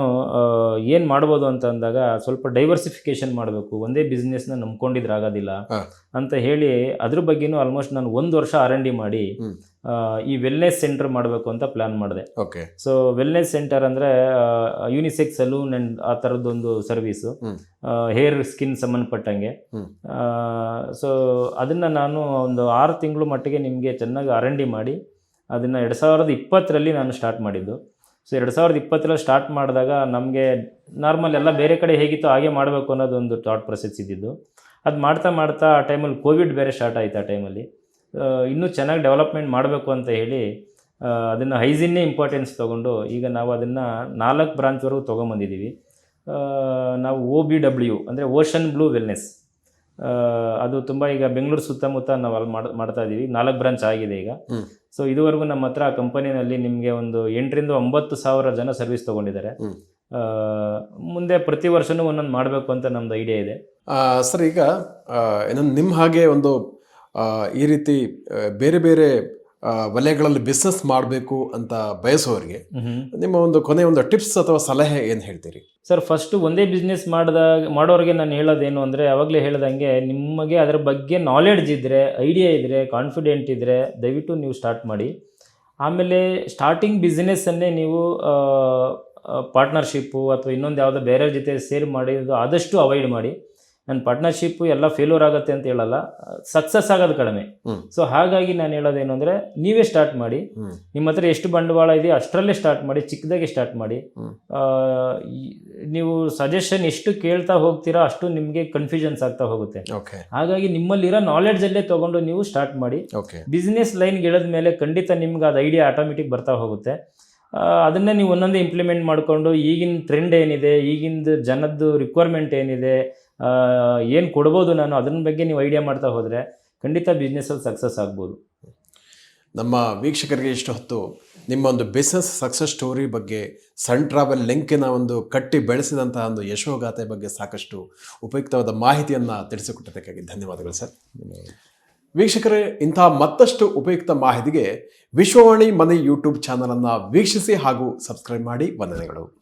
ಏನು ಮಾಡ್ಬೋದು ಅಂತ ಅಂದಾಗ ಸ್ವಲ್ಪ ಡೈವರ್ಸಿಫಿಕೇಶನ್ ಮಾಡಬೇಕು. ಒಂದೇ ಬಿಸ್ನೆಸ್ನ ನಂಬ್ಕೊಂಡಿದ್ರೆ ಆಗೋದಿಲ್ಲ. ಅಂತ ಹೇಳಿ ಅದ್ರ ಬಗ್ಗೆನೂ ಆಲ್ಮೋಸ್ಟ್ ನಾನು ಒಂದು ವರ್ಷ ಆರ್ ಎನ್ ಡಿ ಮಾಡಿ ಈ ವೆಲ್ನೆಸ್ ಸೆಂಟರ್ ಮಾಡಬೇಕು ಅಂತ ಪ್ಲಾನ್ ಮಾಡಿದೆ. ಓಕೆ. ಸೊ ವೆಲ್ನೆಸ್ ಸೆಂಟರ್ ಅಂದರೆ ಯೂನಿಸೆಕ್ ಸಲೂನ್ ಅಂಡ್ ಆ ಥರದ್ದೊಂದು ಸರ್ವಿಸು ಹೇರ್ ಸ್ಕಿನ್ ಸಂಬಂಧಪಟ್ಟಂಗೆ. ಸೊ ಅದನ್ನು ನಾನು ಒಂದು ಆರು ತಿಂಗಳು ಮಟ್ಟಿಗೆ ನಿಮಗೆ ಚೆನ್ನಾಗಿ ಆರ್ ಎನ್ ಡಿ ಮಾಡಿ ಅದನ್ನು ಎರಡು ಸಾವಿರದ ಇಪ್ಪತ್ತರಲ್ಲಿ ನಾನು ಸ್ಟಾರ್ಟ್ ಮಾಡಿದ್ದು. ಸೊ ಎರಡು ಸಾವಿರದ ಇಪ್ಪತ್ತರಲ್ಲಿ ಸ್ಟಾರ್ಟ್ ಮಾಡಿದಾಗ ನಮಗೆ ನಾರ್ಮಲ್ ಎಲ್ಲ ಬೇರೆ ಕಡೆ ಹೇಗಿತ್ತು ಹಾಗೆ ಮಾಡಬೇಕು ಅನ್ನೋದೊಂದು ಥಾಟ್ ಪ್ರೊಸೆಸ್ ಇದ್ದಿದ್ದು. ಅದು ಮಾಡ್ತಾ ಮಾಡ್ತಾ ಆ ಟೈಮಲ್ಲಿ ಕೋವಿಡ್ ಬೇರೆ ಸ್ಟಾರ್ಟ್ ಆಯಿತು ಆ ಟೈಮಲ್ಲಿ ಇನ್ನೂ ಚೆನ್ನಾಗಿ ಡೆವಲಪ್ಮೆಂಟ್ ಮಾಡಬೇಕು ಅಂತ ಹೇಳಿ ಅದನ್ನು ಹೈಜಿನ್ನೇ ಇಂಪಾರ್ಟೆನ್ಸ್ ತೊಗೊಂಡು ಈಗ ನಾವು ಅದನ್ನು ನಾಲ್ಕು ಬ್ರಾಂಚ್ವರೆಗೂ ತೊಗೊಂಬಂದಿದ್ದೀವಿ. ನಾವು ಓ ಬಿ ಡಬ್ಲ್ಯೂ ಅಂದರೆ ಓಷನ್ ಬ್ಲೂ ವೆಲ್ನೆಸ್ ಅದು ತುಂಬ ಈಗ ಬೆಂಗಳೂರು ಸುತ್ತಮುತ್ತ ನಾವು ಅಲ್ಲಿ ಮಾಡ್ ಮಾಡ್ತಾ ಇದ್ದೀವಿ ನಾಲ್ಕು ಬ್ರಾಂಚ್ ಆಗಿದೆ ಈಗ. ಸೊ ಇದುವರೆಗೂ ನಮ್ಮ ಹತ್ರ ಆ ಕಂಪನಿನಲ್ಲಿ ನಿಮಗೆ ಒಂದು ಎಂಟರಿಂದ ಒಂಬತ್ತು ಸಾವಿರ ಜನ ಸರ್ವಿಸ್ ತಗೊಂಡಿದ್ದಾರೆ. ಮುಂದೆ ಪ್ರತಿ ವರ್ಷನೂ ಒಂದೊಂದು ಮಾಡಬೇಕು ಅಂತ ನಮ್ದು ಐಡಿಯಾ ಇದೆ. ಸರ್ ಈಗ ಏನಂದ್ರೆ ನಿಮ್ಮ ಹಾಗೆ ಒಂದು ಈ ರೀತಿ ಬೇರೆ ಬೇರೆ ವಲಯಗಳಲ್ಲಿ ಬಿಸ್ನೆಸ್ ಮಾಡಬೇಕು ಅಂತ ಬಯಸೋರಿಗೆ ನಿಮ್ಮ ಒಂದು ಕೊನೆ ಒಂದು ಟಿಪ್ಸ್ ಅಥವಾ ಸಲಹೆ ಏನು ಹೇಳ್ತೀರಿ? ಸರ್ ಫಸ್ಟು ಒಂದೇ ಬಿಸ್ನೆಸ್ ಮಾಡಿದಾಗ ಮಾಡೋರಿಗೆ ನಾನು ಹೇಳೋದೇನು ಅಂದರೆ ಯಾವಾಗಲೇ ಹೇಳ್ದಂಗೆ ನಿಮಗೆ ಅದರ ಬಗ್ಗೆ ನಾಲೆಡ್ಜ್ ಇದ್ದರೆ ಐಡಿಯಾ ಇದ್ದರೆ ಕಾನ್ಫಿಡೆಂಟ್ ಇದ್ದರೆ ದಯವಿಟ್ಟು ನೀವು ಸ್ಟಾರ್ಟ್ ಮಾಡಿ. ಆಮೇಲೆ ಸ್ಟಾರ್ಟಿಂಗ್ ಬಿಸ್ನೆಸ್ಸನ್ನೇ ನೀವು ಪಾರ್ಟ್ನರ್ಶಿಪ್ಪು ಅಥವಾ ಇನ್ನೊಂದು ಯಾವುದೋ ಬೇರೆಯವ್ರ ಜೊತೆ ಸೇರ್ ಮಾಡಿ ಆದಷ್ಟು ಅವಾಯ್ಡ್ ಮಾಡಿ. ನನ್ನ ಪಾರ್ಟ್ನರ್ಶಿಪ್ ಎಲ್ಲ ಫೇಲ್ಯೂರ್ ಆಗುತ್ತೆ ಅಂತ ಹೇಳಲ್ಲ ಸಕ್ಸಸ್ ಆಗೋದು ಕಡಿಮೆ. ಸೊ ಹಾಗಾಗಿ ನಾನು ಹೇಳೋದೇನು ಅಂದರೆ ನೀವೇ ಸ್ಟಾರ್ಟ್ ಮಾಡಿ. ನಿಮ್ಮ ಹತ್ರ ಎಷ್ಟು ಬಂಡವಾಳ ಇದೆಯೋ ಅಷ್ಟರಲ್ಲೇ ಸ್ಟಾರ್ಟ್ ಮಾಡಿ ಚಿಕ್ಕದಾಗಿ ಸ್ಟಾರ್ಟ್ ಮಾಡಿ. ನೀವು ಸಜೆಷನ್ ಎಷ್ಟು ಕೇಳ್ತಾ ಹೋಗ್ತೀರಾ ಅಷ್ಟು ನಿಮಗೆ ಕನ್ಫ್ಯೂಷನ್ಸ್ ಆಗ್ತಾ ಹೋಗುತ್ತೆ. ಹಾಗಾಗಿ ನಿಮ್ಮಲ್ಲಿರೋ ನಾಲೆಡ್ಜಲ್ಲೇ ತಗೊಂಡು ನೀವು ಸ್ಟಾರ್ಟ್ ಮಾಡಿ. ಬಿಸ್ನೆಸ್ ಲೈನ್ಗೆ ಇಳಿದ ಮೇಲೆ ಖಂಡಿತ ನಿಮ್ಗೆ ಅದು ಐಡಿಯಾ ಆಟೋಮೆಟಿಕ್ ಬರ್ತಾ ಹೋಗುತ್ತೆ. ಅದನ್ನೇ ನೀವು ಒಂದೊಂದೇ ಇಂಪ್ಲಿಮೆಂಟ್ ಮಾಡಿಕೊಂಡು ಈಗಿನ ಟ್ರೆಂಡ್ ಏನಿದೆ ಈಗಿನ ಜನದ್ದು ರಿಕ್ವೈರ್ಮೆಂಟ್ ಏನಿದೆ ಏನು ಕೊಡ್ಬೋದು ನಾನು ಅದ್ರ ಬಗ್ಗೆ ನೀವು ಐಡಿಯಾ ಮಾಡ್ತಾ ಹೋದರೆ ಖಂಡಿತ ಬಿಸ್ನೆಸ್ಸಲ್ಲಿ ಸಕ್ಸಸ್ ಆಗ್ಬೋದು. ನಮ್ಮ ವೀಕ್ಷಕರಿಗೆ ಇಷ್ಟು ಹೊತ್ತು ನಿಮ್ಮ ಒಂದು ಬಿಸ್ನೆಸ್ ಸಕ್ಸಸ್ ಸ್ಟೋರಿ ಬಗ್ಗೆ ಸನ್ ಟ್ರಾವೆಲ್ ಲಿಂಕಿನ ಒಂದು ಕಟ್ಟಿ ಬೆಳೆಸಿದಂತಹ ಒಂದು ಯಶೋಗಾಥೆ ಬಗ್ಗೆ ಸಾಕಷ್ಟು ಉಪಯುಕ್ತವಾದ ಮಾಹಿತಿಯನ್ನು ತಿಳಿಸಿಕೊಟ್ಟಿದ್ದಕ್ಕಾಗಿ ಧನ್ಯವಾದಗಳು ಸರ್. ವೀಕ್ಷಕರೇ ಇಂತಹ ಮತ್ತಷ್ಟು ಉಪಯುಕ್ತ ಮಾಹಿತಿಗೆ ವಿಶ್ವವಾಣಿ ಮನೆ ಯೂಟ್ಯೂಬ್ ಚಾನಲನ್ನು ವೀಕ್ಷಿಸಿ ಹಾಗೂ ಸಬ್ಸ್ಕ್ರೈಬ್ ಮಾಡಿ. ವಂದನೆಗಳು.